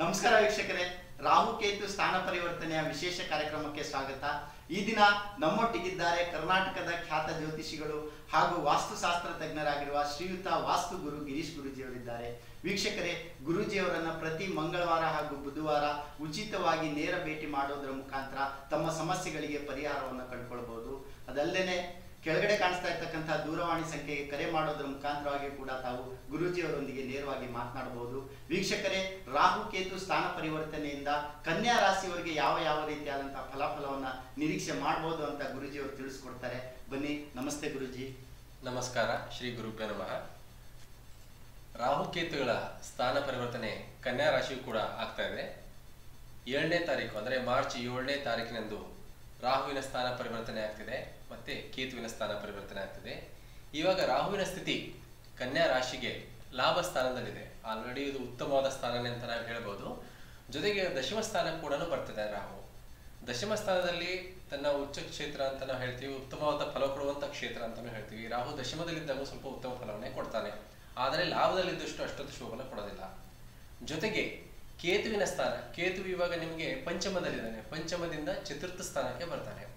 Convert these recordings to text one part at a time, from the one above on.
ನಮಸ್ಕಾರ ವೀಕ್ಷಕರೇ. ರಾಹು ಕೇತು ಸ್ಥಾನ ಪರಿವರ್ತನೆಯ ವಿಶೇಷ ಕಾರ್ಯಕ್ರಮಕ್ಕೆ ಸ್ವಾಗತ. ಈ ದಿನ ನಮ್ಮೊಟ್ಟಿಗಿದ್ದಾರೆ ಕರ್ನಾಟಕದ ಖ್ಯಾತ ಜ್ಯೋತಿಷಿಗಳು ಹಾಗೂ ವಾಸ್ತುಶಾಸ್ತ್ರ ತಜ್ಞರಾಗಿರುವ ಶ್ರೀಯುತ ವಾಸ್ತು ಗುರು ಗಿರೀಶ್ ಗುರುಜಿಯವರಿದ್ದಾರೆ. ವೀಕ್ಷಕರೇ, ಗುರೂಜಿಯವರನ್ನ ಪ್ರತಿ ಮಂಗಳವಾರ ಹಾಗೂ ಬುಧವಾರ ಉಚಿತವಾಗಿ ನೇರ ಭೇಟಿ ಮಾಡೋದ್ರ ಮುಖಾಂತರ ತಮ್ಮ ಸಮಸ್ಯೆಗಳಿಗೆ ಪರಿಹಾರವನ್ನು ಕಂಡುಕೊಳ್ಬಹುದು. ಅದಲ್ಲದೆ ಕೆಳಗಡೆ ಕಾಣಿಸ್ತಾ ಇರ್ತಕ್ಕಂತಹ ದೂರವಾಣಿ ಸಂಖ್ಯೆಗೆ ಕರೆ ಮಾಡೋದ್ರ ಮುಖಾಂತರವಾಗಿ ಕೂಡ ತಾವು ಗುರೂಜಿಯವರೊಂದಿಗೆ ನೇರವಾಗಿ ಮಾತನಾಡಬಹುದು. ವೀಕ್ಷಕರೇ, ರಾಹು ಕೇತು ಸ್ಥಾನ ಪರಿವರ್ತನೆಯಿಂದ ಕನ್ಯಾ ರಾಶಿಯವರಿಗೆ ಯಾವ ಯಾವ ರೀತಿಯಾದಂತಹ ಫಲಾಫಲವನ್ನ ನಿರೀಕ್ಷೆ ಮಾಡಬಹುದು ಅಂತ ಗುರುಜಿಯವರು ತಿಳಿಸ್ಕೊಡ್ತಾರೆ. ಬನ್ನಿ, ನಮಸ್ತೆ ಗುರುಜಿ. ನಮಸ್ಕಾರ, ಶ್ರೀ ಗುರುಭ್ಯ ನಮಃ. ರಾಹುಕೇತುಗಳ ಸ್ಥಾನ ಪರಿವರ್ತನೆ ಕನ್ಯಾ ರಾಶಿಯು ಕೂಡ ಆಗ್ತಾ ಇದೆ. ಏಳನೇ ತಾರೀಕು, ಅಂದರೆ ಮಾರ್ಚ್ ಏಳನೇ ತಾರೀಕಿನಂದು ರಾಹುವಿನ ಸ್ಥಾನ ಪರಿವರ್ತನೆ ಆಗ್ತಿದೆ, ಮತ್ತೆ ಕೇತುವಿನ ಸ್ಥಾನ ಪರಿವರ್ತನೆ ಆಗ್ತಿದೆ. ಇವಾಗ ರಾಹುವಿನ ಸ್ಥಿತಿ ಕನ್ಯಾ ರಾಶಿಗೆ ಲಾಭ ಸ್ಥಾನದಲ್ಲಿದೆ. ಆಲ್ರೆಡಿ ಇದು ಉತ್ತಮವಾದ ಸ್ಥಾನನೇ ಅಂತ ನಾವು ಹೇಳ್ಬೋದು. ಜೊತೆಗೆ ದಶಮ ಸ್ಥಾನ ಕೂಡ ಬರ್ತದೆ ರಾಹು. ದಶಮ ಸ್ಥಾನದಲ್ಲಿ ತನ್ನ ಉಚ್ಚ ಕ್ಷೇತ್ರ ಅಂತ ನಾವು ಹೇಳ್ತೀವಿ, ಉತ್ತಮವಾದ ಫಲ ಕೊಡುವಂತ ಕ್ಷೇತ್ರ ಅಂತಾನು ಹೇಳ್ತೀವಿ. ರಾಹು ದಶಮದಲ್ಲಿದ್ದಾಗ ಸ್ವಲ್ಪ ಉತ್ತಮ ಫಲವನ್ನೇ ಕೊಡ್ತಾನೆ. ಆದರೆ ಲಾಭದಲ್ಲಿದ್ದಷ್ಟು ಅಷ್ಟೊಂದು ಶೋಭನ ಕೊಡೋದಿಲ್ಲ. ಜೊತೆಗೆ ಕೇತುವಿನ ಸ್ಥಾನ. ಕೇತು ಇವಾಗ ನಿಮಗೆ ಪಂಚಮದಲ್ಲಿದ್ದಾನೆ. ಪಂಚಮದಿಂದ ಚತುರ್ಥ ಸ್ಥಾನಕ್ಕೆ ಬರ್ತಾನೆ.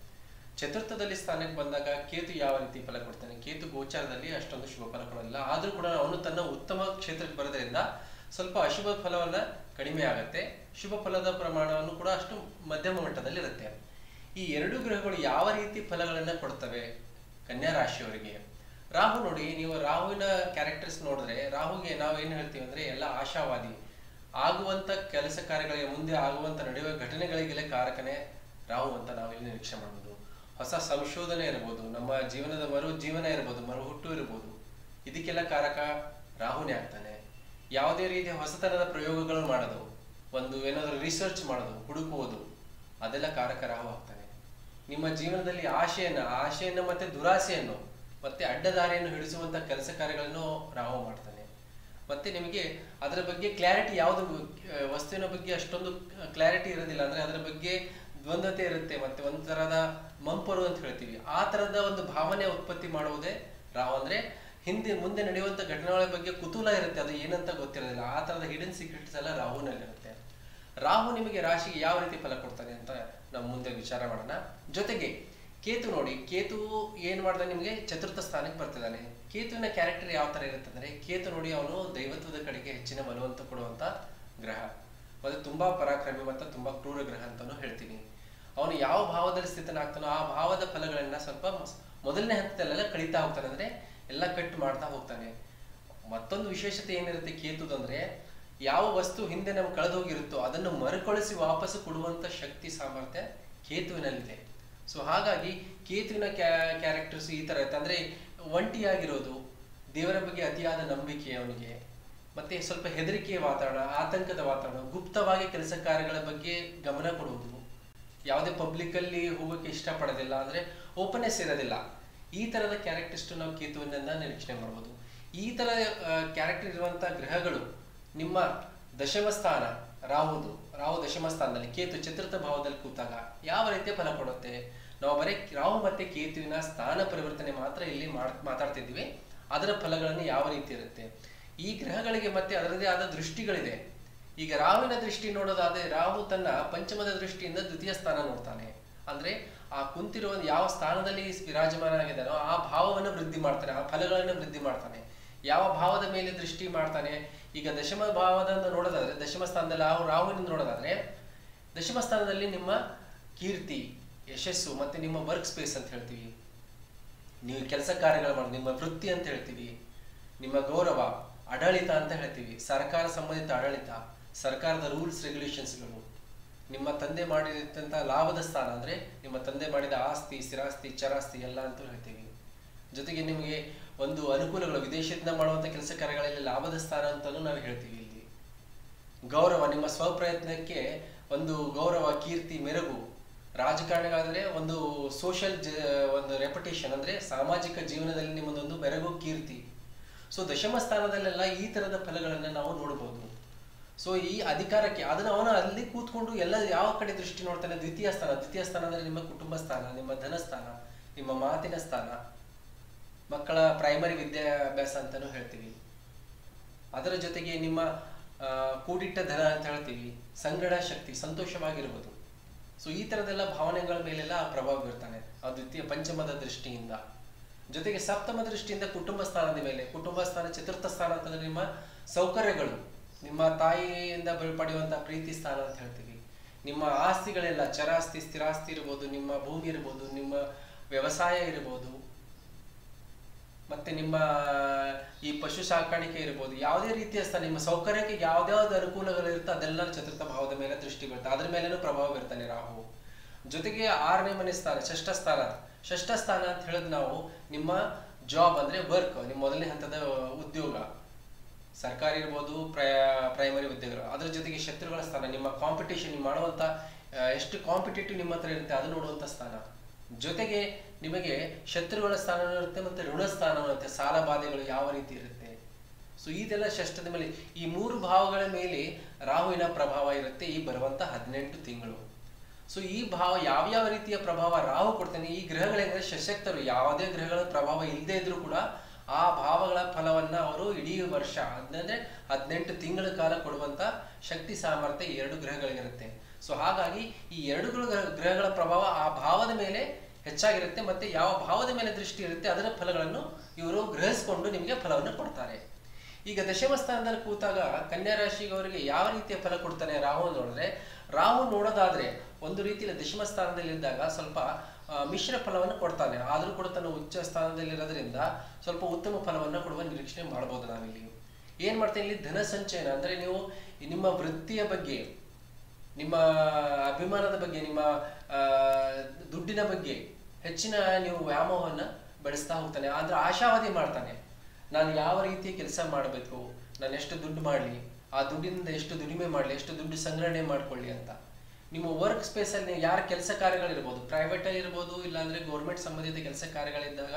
ಚತುರ್ಥದಲ್ಲಿ ಸ್ಥಾನಕ್ಕೆ ಬಂದಾಗ ಕೇತು ಯಾವ ರೀತಿ ಫಲ ಕೊಡ್ತಾನೆ? ಕೇತು ಗೋಚಾರದಲ್ಲಿ ಅಷ್ಟೊಂದು ಶುಭ ಫಲ ಕೊಡೋದಿಲ್ಲ ಆದರೂ ಕೂಡ ಅವನು ತನ್ನ ಉತ್ತಮ ಕ್ಷೇತ್ರಕ್ಕೆ ಬರೋದ್ರಿಂದ ಸ್ವಲ್ಪ ಅಶುಭ ಫಲವನ್ನ ಕಡಿಮೆ ಆಗುತ್ತೆ. ಶುಭ ಫಲದ ಪ್ರಮಾಣವನ್ನು ಕೂಡ ಅಷ್ಟು ಮಧ್ಯಮ ಮಟ್ಟದಲ್ಲಿ ಇರುತ್ತೆ. ಈ ಎರಡು ಗ್ರಹಗಳು ಯಾವ ರೀತಿ ಫಲಗಳನ್ನ ಕೊಡ್ತವೆ? ಕನ್ಯಾ ರಾಶಿಯವರಿಗೆ. ರಾಹು ನೋಡಿ, ನೀವು ರಾಹುವಿನ ಕ್ಯಾರೆಕ್ಟರ್ಸ್ ನೋಡಿದ್ರೆ, ರಾಹುಗೆ ನಾವು ಏನು ಹೇಳ್ತೀವಿ ಅಂದ್ರೆ ಎಲ್ಲ ಆಶಾವಾದಿ. ಆಗುವಂತ ಕೆಲಸ ಕಾರ್ಯಗಳಿಗೆ ಮುಂದೆ ಆಗುವಂತ ನಡೆಯುವ ಘಟನೆಗಳಿಗೆಲ್ಲ ಕಾರಕನೇ ರಾವು ಅಂತ ನಾವು ಇಲ್ಲಿ ನಿರೀಕ್ಷೆ ಮಾಡಬಹುದು ಹೊಸ ಸಂಶೋಧನೆ ಇರ್ಬೋದು, ನಮ್ಮ ಜೀವನದ ಮರು ಜೀವನ ಇರ್ಬೋದು ಮರು ಹುಟ್ಟು ಇರ್ಬೋದು. ಇದಕ್ಕೆಲ್ಲ ಕಾರಕ ರಾಹುನೇ ಆಗ್ತಾನೆ. ಯಾವುದೇ ರೀತಿಯ ಹೊಸತನದ ಪ್ರಯೋಗಗಳು ಮಾಡೋದು, ಒಂದು ಏನಾದರೂ ರಿಸರ್ಚ್ ಮಾಡೋದು, ಹುಡುಕುವುದು, ಅದೆಲ್ಲ ಕಾರಕ ರಾಹು ಆಗ್ತಾನೆ. ನಿಮ್ಮ ಜೀವನದಲ್ಲಿ ಆಶೆಯನ್ನು ಆಶೆಯನ್ನು ಮತ್ತೆ ದುರಾಸೆಯನ್ನು, ಮತ್ತೆ ಅಡ್ಡದಾರಿಯನ್ನು ಹಿಡಿಸುವಂತ ಕೆಲಸ ಕಾರ್ಯಗಳನ್ನು ರಾಹು ಮಾಡ್ತಾನೆ. ಮತ್ತೆ ನಿಮಗೆ ಅದರ ಬಗ್ಗೆ ಕ್ಲಾರಿಟಿ ಯಾವುದು ವಸ್ತುವಿನ ಬಗ್ಗೆ ಅಷ್ಟೊಂದು ಕ್ಲಾರಿಟಿ ಇರೋದಿಲ್ಲ. ಅಂದ್ರೆ ಅದರ ಬಗ್ಗೆ ದ್ವಂದ್ವತೆ ಇರುತ್ತೆ. ಮತ್ತೆ ಒಂದು ಥರದ ಮಂಪರು ಅಂತ ಹೇಳ್ತೀವಿ. ಆ ಥರದ ಒಂದು ಭಾವನೆ ಉತ್ಪತ್ತಿ ಮಾಡುವುದೇ ರಾವ್ ಅಂದ್ರೆ ಹಿಂದೆ, ಮುಂದೆ ನಡೆಯುವಂತ ಘಟನೆಗಳ ಬಗ್ಗೆ ಕುತೂಹಲ ಇರುತ್ತೆ. ಅದು ಏನಂತ ಗೊತ್ತಿರೋದಿಲ್ಲ. ಆ ಥರದ ಹಿಡನ್ ಸೀಕ್ರೆಟ್ಸ್ ಎಲ್ಲ ರಾಹುನಲ್ಲಿರುತ್ತೆ. ರಾಹು ನಿಮಗೆ ರಾಶಿಗೆ ಯಾವ ರೀತಿ ಫಲ ಕೊಡ್ತಾನೆ ಅಂತ ನಾವು ಮುಂದೆ ವಿಚಾರ ಮಾಡೋಣ. ಜೊತೆಗೆ ಕೇತು ನೋಡಿ. ಕೇತು ಏನು ಮಾಡ್ದ ನಿಮಗೆ? ಚತುರ್ಥ ಸ್ಥಾನಕ್ಕೆ ಬರ್ತಿದ್ದಾನೆ. ಕೇತುವಿನ ಕ್ಯಾರೆಕ್ಟರ್ ಯಾವ ಇರುತ್ತೆ ಅಂದ್ರೆ, ಕೇತು ನೋಡಿ ಅವನು ದೈವತ್ವದ ಕಡೆಗೆ ಹೆಚ್ಚಿನ ಮನವಂತ ಕೊಡುವಂತ ಗ್ರಹ. ಮತ್ತೆ ತುಂಬಾ ಪರಾಕ್ರಮಿ ಮತ್ತು ತುಂಬಾ ಕ್ರೂರ ಗ್ರಹ ಅಂತಲೂ ಹೇಳ್ತೀನಿ. ಅವನು ಯಾವ ಭಾವದಲ್ಲಿ ಸ್ಥಿತನಾಗ್ತಾನೋ ಆ ಭಾವದ ಫಲಗಳನ್ನ ಸ್ವಲ್ಪ ಮೊದಲನೇ ಹಂತದಲ್ಲೆಲ್ಲ ಕಳೀತಾ ಹೋಗ್ತಾನೆ ಅಂದ್ರೆ ಎಲ್ಲ ಕಟ್ ಮಾಡ್ತಾ ಹೋಗ್ತಾನೆ. ಮತ್ತೊಂದು ವಿಶೇಷತೆ ಏನಿರುತ್ತೆ ಕೇತುದಂದ್ರೆ ಯಾವ ವಸ್ತು ಹಿಂದೆ ನಮ್ಗೆ ಕಳೆದೋಗಿರುತ್ತೋ ಅದನ್ನು ಮರುಕಳಿಸಿ ವಾಪಸ್ ಕೊಡುವಂತ ಶಕ್ತಿ ಸಾಮರ್ಥ್ಯ ಕೇತುವಿನಲ್ಲಿದೆ. ಸೊ ಹಾಗಾಗಿ ಕೇತುವಿನ ಕ್ಯಾರೆಕ್ಟರ್ಸ್ ಈ ತರ ಇರುತ್ತೆ. ಅಂದ್ರೆ ಒಂಟಿಯಾಗಿರೋದು ದೇವರ ಬಗ್ಗೆ ಅತಿಯಾದ ನಂಬಿಕೆ ಅವನಿಗೆ. ಮತ್ತೆ ಸ್ವಲ್ಪ ಹೆದರಿಕೆಯ ವಾತಾವರಣ, ಆತಂಕದ ವಾತಾವರಣ, ಗುಪ್ತವಾಗಿ ಕೆಲಸ ಕಾರ್ಯಗಳ ಬಗ್ಗೆ ಗಮನ ಕೊಡುವುದು. ಯಾವುದೇ ಪಬ್ಲಿಕ್ ಅಲ್ಲಿ ಹೋಗೋಕೆ ಇಷ್ಟಪಡೋದಿಲ್ಲ ಅಂದ್ರೆ ಓಪನ್ನೆಸ್ ಇರೋದಿಲ್ಲ ಈ ತರದ ಕ್ಯಾರೆಕ್ಟರ್ಸ್ಟು ನಾವು ಕೇತುವಿನಿಂದ ನಿರೀಕ್ಷಣೆ ಮಾಡ್ಬೋದು. ಈ ತರ ಕ್ಯಾರೆಕ್ಟರ್ ಇರುವಂಥ ಗ್ರಹಗಳು ನಿಮ್ಮ ದಶಮ ಸ್ಥಾನ, ರಾಹುದು, ರಾಹು ದಶಮ ಸ್ಥಾನದಲ್ಲಿ ಕೇತು ಚತುರ್ಥ ಭಾವದಲ್ಲಿ ಕೂತಾಗ ಯಾವ ರೀತಿಯ ಫಲ ಕೊಡುತ್ತೆ? ನಾವು ಬರೀ ರಾಹು ಮತ್ತೆ ಕೇತುವಿನ ಸ್ಥಾನ ಪರಿವರ್ತನೆ ಮಾತ್ರ ಇಲ್ಲಿ ಮಾತಾಡ್ತಿದ್ವಿ ಅದರ ಫಲಗಳನ್ನು ಯಾವ ರೀತಿ ಇರುತ್ತೆ? ಈ ಗ್ರಹಗಳಿಗೆ ಮತ್ತೆ ಅದರದೇ ಆದ ದೃಷ್ಟಿಗಳಿದೆ. ಈಗ ರಾಹುವಿನ ದೃಷ್ಟಿ ನೋಡೋದಾದ್ರೆ ರಾಹು ತನ್ನ ಪಂಚಮದ ದೃಷ್ಟಿಯಿಂದ ದ್ವಿತೀಯ ಸ್ಥಾನ ನೋಡ್ತಾನೆ. ಅಂದ್ರೆ ಆ ಕುಂತಿರುವ ಯಾವ ಸ್ಥಾನದಲ್ಲಿ ವಿರಾಜಮಾನಾಗಿದ್ದಾನೋ ಆ ಭಾವವನ್ನು ವೃದ್ಧಿ ಮಾಡ್ತಾನೆ, ಆ ಫಲಗಳನ್ನು ವೃದ್ಧಿ ಮಾಡ್ತಾನೆ. ಯಾವ ಭಾವದ ಮೇಲೆ ದೃಷ್ಟಿ ಮಾಡ್ತಾನೆ? ಈಗ ದಶಮ ಭಾವದ ನೋಡೋದಾದ್ರೆ, ದಶಮ ಸ್ಥಾನದಲ್ಲಿ ರಾಹು ರಾಹುವಿನಿಂದ ನೋಡೋದಾದ್ರೆ, ದಶಮ ಸ್ಥಾನದಲ್ಲಿ ನಿಮ್ಮ ಕೀರ್ತಿ ಯಶಸ್ಸು ಮತ್ತು ನಿಮ್ಮ ವರ್ಕ್ ಸ್ಪೇಸ್ ಅಂತ ಹೇಳ್ತೀವಿ. ನೀವು ಕೆಲಸ ಕಾರ್ಯಗಳು ಮಾಡಿ, ನಿಮ್ಮ ವೃತ್ತಿ ಅಂತ ಹೇಳ್ತೀವಿ. ನಿಮ್ಮ ಗೌರವ, ಆಡಳಿತ ಅಂತ ಹೇಳ್ತೀವಿ. ಸರ್ಕಾರ ಸಂಬಂಧಿತ ಆಡಳಿತ, ಸರ್ಕಾರದ ರೂಲ್ಸ್ ರೆಗ್ಯುಲೇಷನ್ಸ್ಗಳು ನಿಮ್ಮ ತಂದೆ ಮಾಡಿದಂಥ ಲಾಭದ ಸ್ಥಾನ ಅಂದರೆ ನಿಮ್ಮ ತಂದೆ ಮಾಡಿದ ಆಸ್ತಿ, ಸ್ಥಿರಾಸ್ತಿ, ಚರಾಸ್ತಿ ಎಲ್ಲ ಅಂತ ಹೇಳ್ತೀವಿ. ಜೊತೆಗೆ ನಿಮಗೆ ಒಂದು ಅನುಕೂಲಗಳು, ವಿದೇಶದಿಂದ ಮಾಡುವಂಥ ಕೆಲಸ ಕಾರ್ಯಗಳಲ್ಲಿ ಲಾಭದ ಸ್ಥಾನ ಅಂತಲೂ ನಾವು ಹೇಳ್ತೀವಿ ಇಲ್ಲಿ. ಗೌರವ, ನಿಮ್ಮ ಸ್ವಪ್ರಯತ್ನಕ್ಕೆ ಒಂದು ಗೌರವ, ಕೀರ್ತಿ, ಮೆರುಗು ರಾಜಕಾರಣಿಗಳಾದ್ರೆ ಒಂದು ಸೋಷಿಯಲ್ ಒಂದು ರೆಪುಟೇಷನ್ ಅಂದ್ರೆ ಸಾಮಾಜಿಕ ಜೀವನದಲ್ಲಿ ನಿಮ್ಮದೊಂದು ಬೆರಗು ಕೀರ್ತಿ. ಸೊ ದಶಮ ಸ್ಥಾನದಲ್ಲೆಲ್ಲ ಈ ತರದ ಫಲಗಳನ್ನ ನಾವು ನೋಡಬಹುದು ಸೊ ಈ ಅಧಿಕಾರಕ್ಕೆ ಅದನ್ನ ಅವನು ಅಲ್ಲಿ ಕೂತ್ಕೊಂಡು ಎಲ್ಲ ಯಾವ ಕಡೆ ದೃಷ್ಟಿ ನೋಡ್ತಾನೆ? ದ್ವಿತೀಯ ಸ್ಥಾನ. ದ್ವಿತೀಯ ಸ್ಥಾನ ಅಂದ್ರೆ ನಿಮ್ಮ ಕುಟುಂಬ ಸ್ಥಾನ, ನಿಮ್ಮ ಧನ ಸ್ಥಾನ, ನಿಮ್ಮ ಮಾತಿನ ಸ್ಥಾನ, ಮಕ್ಕಳ ಪ್ರೈಮರಿ ವಿದ್ಯಾಭ್ಯಾಸ ಅಂತಾನು ಹೇಳ್ತೀವಿ. ಅದರ ಜೊತೆಗೆ ನಿಮ್ಮ ಕೂಡಿಟ್ಟ ಧನ ಅಂತ ಹೇಳ್ತೀವಿ. ಸಂಗಡ ಶಕ್ತಿ, ಸಂತೋಷವಾಗಿರ್ಬೋದು. ಸೊ ಈ ಥರದೆಲ್ಲ ಭಾವನೆಗಳ ಮೇಲೆಲ್ಲ ಪ್ರಭಾವ ಬೀರ್ತಾನೆ. ಆ ದ್ವಿತೀಯ ಪಂಚಮದ ದೃಷ್ಟಿಯಿಂದ. ಜೊತೆಗೆ ಸಪ್ತಮ ದೃಷ್ಟಿಯಿಂದ ಕುಟುಂಬ ಸ್ಥಾನದ ಮೇಲೆ. ಕುಟುಂಬ ಸ್ಥಾನ, ಚತುರ್ಥ ಸ್ಥಾನ ಅಂತಂದ್ರೆ ನಿಮ್ಮ ಸೌಕರ್ಯಗಳು. ನಿಮ್ಮ ತಾಯಿಯಿಂದ ಪಡೆಯುವಂಥ ಪ್ರೀತಿ ಸ್ಥಾನ ಅಂತ ಹೇಳ್ತೀವಿ. ನಿಮ್ಮ ಆಸ್ತಿಗಳೆಲ್ಲ ಚರಾಸ್ತಿ, ಸ್ಥಿರಾಸ್ತಿ ಇರ್ಬೋದು, ನಿಮ್ಮ ಭೂಮಿ ಇರ್ಬೋದು, ನಿಮ್ಮ ವ್ಯವಸಾಯ ಇರ್ಬೋದು ಮತ್ತೆ ನಿಮ್ಮ ಈ ಪಶು ಸಾಕಾಣಿಕೆ ಇರ್ಬೋದು, ಯಾವುದೇ ರೀತಿಯ ಸ್ಥಾನ ನಿಮ್ಮ ಸೌಕರ್ಯಕ್ಕೆ ಯಾವ್ದಾವ್ದು ಅನುಕೂಲಗಳಿರುತ್ತೆ ಅದೆಲ್ಲ ಚತುರ್ಥ ಭಾವದ ಮೇಲೆ ದೃಷ್ಟಿ ಬೀರುತ್ತೆ ಅದ್ರ ಮೇಲೇನು ಪ್ರಭಾವ ಬೀರ್ತಾನೆ ರಾಹು ಜೊತೆಗೆ ಆರನೇ ಮನೆ ಸ್ಥಾನ, ಷಷ್ಠ ಸ್ಥಾನ. ಷಷ್ಠ ಸ್ಥಾನ ಅಂತ ಹೇಳಿದ್ ನಾವು ನಿಮ್ಮ ಜಾಬ್ ಅಂದ್ರೆ ವರ್ಕ್ ನಿಮ್ಮ ಮೊದಲನೇ ಹಂತದ ಉದ್ಯೋಗ. ಸರ್ಕಾರಿ ಇರ್ಬೋದು, ಪ್ರಯ ಪ್ರೈಮರಿ ಉದ್ಯೋಗಗಳು ಅದ್ರ ಜೊತೆಗೆ ಶತ್ರುಗಳ ಸ್ಥಾನ, ನಿಮ್ಮ ಕಾಂಪಿಟೇಷನ್ ನೀವು ಮಾಡುವಂತ ಎಷ್ಟು ಕಾಂಪಿಟೇಟಿವ್ ನಿಮ್ಮ ಹತ್ರ ಇರುತ್ತೆ ಅದು ನೋಡುವಂತ ಸ್ಥಾನ. ಜೊತೆಗೆ ನಿಮಗೆ ಶತ್ರುಗಳ ಸ್ಥಾನ ಇರುತ್ತೆ ಮತ್ತೆ ಋಣ ಸ್ಥಾನ ಇರುತ್ತೆ, ಸಾಲ ಬಾಧೆಗಳು ಯಾವ ರೀತಿ ಇರುತ್ತೆ? ಸೊ ಇದೆಲ್ಲ ಷಷ್ಠದ ಮೇಲೆ, ಈ ಮೂರು ಭಾವಗಳ ಮೇಲೆ ರಾಹುವಿನ ಪ್ರಭಾವ ಇರುತ್ತೆ ಈ ಬರುವಂತ ಹದಿನೆಂಟು ತಿಂಗಳು. ಸೊ ಈ ಭಾವ ಯಾವ್ಯಾವ ರೀತಿಯ ಪ್ರಭಾವ ರಾಹು ಕೊಡ್ತಾನೆ, ಈ ಗ್ರಹಗಳೆಂದ್ರೆ ಸಶಕ್ತರು ಯಾವುದೇ ಗ್ರಹಗಳ ಪ್ರಭಾವ ಇಲ್ಲದೆ ಇದ್ರೂ ಕೂಡ ಆ ಭಾವಗಳ ಫಲವನ್ನ ಅವರು ಇಡೀ ವರ್ಷ, ಅಂದ್ರೆ ಹದಿನೆಂಟು ತಿಂಗಳ ಕಾಲ ಕೊಡುವಂತ ಶಕ್ತಿ ಸಾಮರ್ಥ್ಯ ಎರಡು ಗ್ರಹಗಳಿಗಿರುತ್ತೆ ಸೊ ಹಾಗಾಗಿ ಈ ಎರಡು ಗ್ರಹ- ಗ್ರಹಗಳ ಪ್ರಭಾವ ಆ ಭಾವದ ಮೇಲೆ ಹೆಚ್ಚಾಗಿರುತ್ತೆ ಮತ್ತೆ ಯಾವ ಭಾವದ ಮೇಲೆ ದೃಷ್ಟಿ ಇರುತ್ತೆ ಅದರ ಫಲಗಳನ್ನು ಇವರು ಗ್ರಹಿಸಿಕೊಂಡು ನಿಮಗೆ ಫಲವನ್ನು ಕೊಡ್ತಾರೆ. ಈಗ ದಶಮ ಸ್ಥಾನದಲ್ಲಿ ಕೂತಾಗ ಕನ್ಯಾ ರಾಶಿಯವರಿಗೆ ಯಾವ ರೀತಿಯ ಫಲ ಕೊಡ್ತಾನೆ ರಾಹು ನೋಡಿದ್ರೆ, ರಾಹು ನೋಡೋದಾದ್ರೆ ಒಂದು ರೀತಿಯಲ್ಲಿ ದಶಮ ಸ್ಥಾನದಲ್ಲಿ ಇದ್ದಾಗ ಸ್ವಲ್ಪ ಮಿಶ್ರ ಫಲವನ್ನು ಕೊಡ್ತಾನೆ. ಆದರೂ ಕೂಡ ತನ್ನ ಉಚ್ಚ ಸ್ಥಾನದಲ್ಲಿರೋದ್ರಿಂದ ಸ್ವಲ್ಪ ಉತ್ತಮ ಫಲವನ್ನು ಕೊಡುವ ನಿರೀಕ್ಷಣೆ ಮಾಡ್ಬೋದು ನಾವಿಲ್ಲಿ. ಏನು ಮಾಡ್ತೇನೆ ಇಲ್ಲಿ? ಧನ ಸಂಚಯನ. ಅಂದ್ರೆ ನೀವು ನಿಮ್ಮ ವೃತ್ತಿಯ ಬಗ್ಗೆ ನಿಮ್ಮ ಅಭಿಮಾನದ ಬಗ್ಗೆ, ನಿಮ್ಮ ದುಡ್ಡಿನ ಬಗ್ಗೆ ಹೆಚ್ಚಿನ ನೀವು ವ್ಯಾಮೋಹವನ್ನು ಬೆಳೆಸ್ತಾ ಹೋಗ್ತಾನೆ. ಆದ್ರೆ ಆಶಾವಾದಿ ಮಾಡ್ತಾನೆ. ನಾನು ಯಾವ ರೀತಿ ಕೆಲಸ ಮಾಡಬೇಕು? ನಾನು ಎಷ್ಟು ದುಡ್ಡು ಮಾಡಲಿ? ಆ ದುಡ್ಡಿನಿಂದ ಎಷ್ಟು ದುಡಿಮೆ ಮಾಡಲಿ? ಎಷ್ಟು ದುಡ್ಡು ಸಂಗ್ರಹಣೆ ಮಾಡ್ಕೊಳ್ಳಿ ಅಂತ. ನಿಮ್ಮ ವರ್ಕ್ ಸ್ಪೇಸಲ್ಲಿ ಯಾರ ಕೆಲಸ ಕಾರ್ಯಗಳಿರ್ಬೋದು? ಪ್ರೈವೇಟಲ್ಲಿ ಇರ್ಬೋದು, ಇಲ್ಲಾಂದ್ರೆ ಗೌರ್ಮೆಂಟ್ ಸಂಬಂಧಿತ ಕೆಲಸ ಕಾರ್ಯಗಳಿದ್ದಾಗ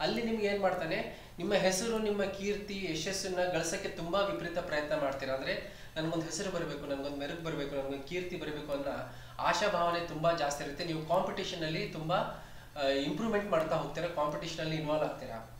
ಅಲ್ಲಿ ನಿಮ್ಗೆ ಏನ್ ಮಾಡ್ತಾನೆ? ನಿಮ್ಮ ಹೆಸರು, ನಿಮ್ಮ ಕೀರ್ತಿ, ಯಶಸ್ಸನ್ನ ಗಳಿಸಕ್ಕೆ ತುಂಬಾ ವಿಪರೀತ ಪ್ರಯತ್ನ ಮಾಡ್ತೀರಾ? ಅಂದ್ರೆ ನನಗೊಂದು ಹೆಸರು ಬರಬೇಕು, ನನ್ಗೊಂದು ಮೆರುಗು ಬರಬೇಕು, ನನ್ಗೊಂದು ಕೀರ್ತಿ ಬರಬೇಕು ಅನ್ನ ಆಶಾ ಭಾವನೆ ತುಂಬಾ ಜಾಸ್ತಿ ಇರುತ್ತೆ. ನೀವು ಕಾಂಪಿಟೇಷನ್ ಅಲ್ಲಿ ತುಂಬಾ ಇಂಪ್ರೂವ್ಮೆಂಟ್ ಮಾಡ್ತಾ ಹೋಗ್ತೀರಾ? ಕಾಂಪಿಟೇಷನ್ ಅಲ್ಲಿ ಇನ್ವಾಲ್ವ್ ಆಗ್ತೀರಾ?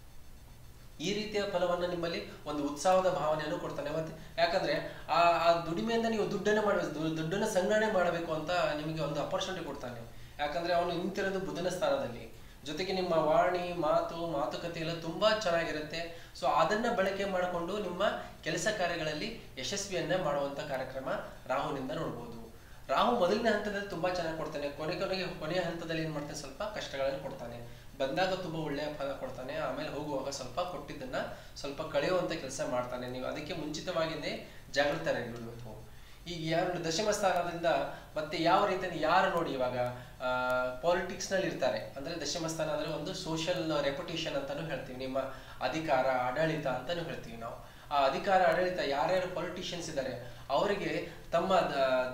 ಈ ರೀತಿಯ ಫಲವನ್ನ ನಿಮ್ಮಲ್ಲಿ ಒಂದು ಉತ್ಸಾಹದ ಭಾವನೆಯನ್ನು ಕೊಡ್ತಾನೆ. ಮತ್ತೆ ಯಾಕಂದ್ರೆ ಆ ಆ ದುಡಿಮೆಯಿಂದ ನೀವು ದುಡ್ಡನ್ನು ಮಾಡಬೇಕು ದುಡ್ಡನ್ನು ಸಂಗ್ರಹಣೆ ಮಾಡಬೇಕು ಅಂತ ನಿಮಗೆ ಒಂದು ಅಪರ್ಚುನಿಟಿ ಕೊಡ್ತಾನೆ. ಯಾಕಂದ್ರೆ ಅವನು ನಿಂತಿರೋದು ಬುಧನ ಸ್ಥಾನದಲ್ಲಿ. ಜೊತೆಗೆ ನಿಮ್ಮ ವಾಣಿ, ಮಾತು, ಮಾತುಕತೆ ಎಲ್ಲ ತುಂಬಾ ಚೆನ್ನಾಗಿರುತ್ತೆ. ಸೊ ಅದನ್ನ ಬಳಕೆ ಮಾಡಿಕೊಂಡು ನಿಮ್ಮ ಕೆಲಸ ಕಾರ್ಯಗಳಲ್ಲಿ ಯಶಸ್ವಿಯನ್ನ ಮಾಡುವಂತ ಕಾರ್ಯಕ್ರಮ ರಾಹುನಿಂದ ನೋಡ್ಬೋದು. ರಾಹು ಮೊದಲಿನ ಹಂತದಲ್ಲಿ ತುಂಬಾ ಚೆನ್ನಾಗಿ ಕೊಡ್ತಾನೆ. ಕೊನೆ ಕೊನೆಗೆ, ಕೊನೆಯ ಹಂತದಲ್ಲಿ ಏನ್ ಮಾಡ್ತಾನೆ? ಸ್ವಲ್ಪ ಕಷ್ಟಗಳನ್ನು ಕೊಡ್ತಾನೆ. ಬಂದಾಗ ತುಂಬಾ ಒಳ್ಳೆಯ ಫಲ ಕೊಡ್ತಾನೆ. ಆಮೇಲೆ ಹೋಗುವಾಗ ಸ್ವಲ್ಪ ಕೊಟ್ಟಿದ್ದನ್ನ ಸ್ವಲ್ಪ ಕಳೆಯುವಂತ ಕೆಲಸ ಮಾಡ್ತಾನೆ. ನೀವು ಅದಕ್ಕೆ ಮುಂಚಿತವಾಗಿನೇ ಜಾಗೃತರಾಗಿರ್ಬೇಕು ಈಗ ಯಾರು ದಶಮ ಸ್ಥಾನದಿಂದ ಮತ್ತೆ ಯಾವ ರೀತಿಯಲ್ಲಿ ಯಾರು ನೋಡಿ ಇವಾಗ ಪಾಲಿಟಿಕ್ಸ್ನಲ್ಲಿ ಇರ್ತಾರೆ? ಅಂದ್ರೆ ದಶಮ ಸ್ಥಾನ ಅಂದ್ರೆ ಒಂದು ಸೋಷಿಯಲ್ ರೆಪುಟೇಷನ್ ಅಂತಾನು ಹೇಳ್ತೀವಿ. ನಿಮ್ಮ ಅಧಿಕಾರ, ಆಡಳಿತ ಅಂತಾನು ಹೇಳ್ತೀವಿ ನಾವು. ಆ ಅಧಿಕಾರ, ಆಡಳಿತ ಯಾರ್ಯಾರು ಪಾಲಿಟಿಷಿಯನ್ಸ್ ಇದ್ದಾರೆ, ಅವರಿಗೆ ತಮ್ಮ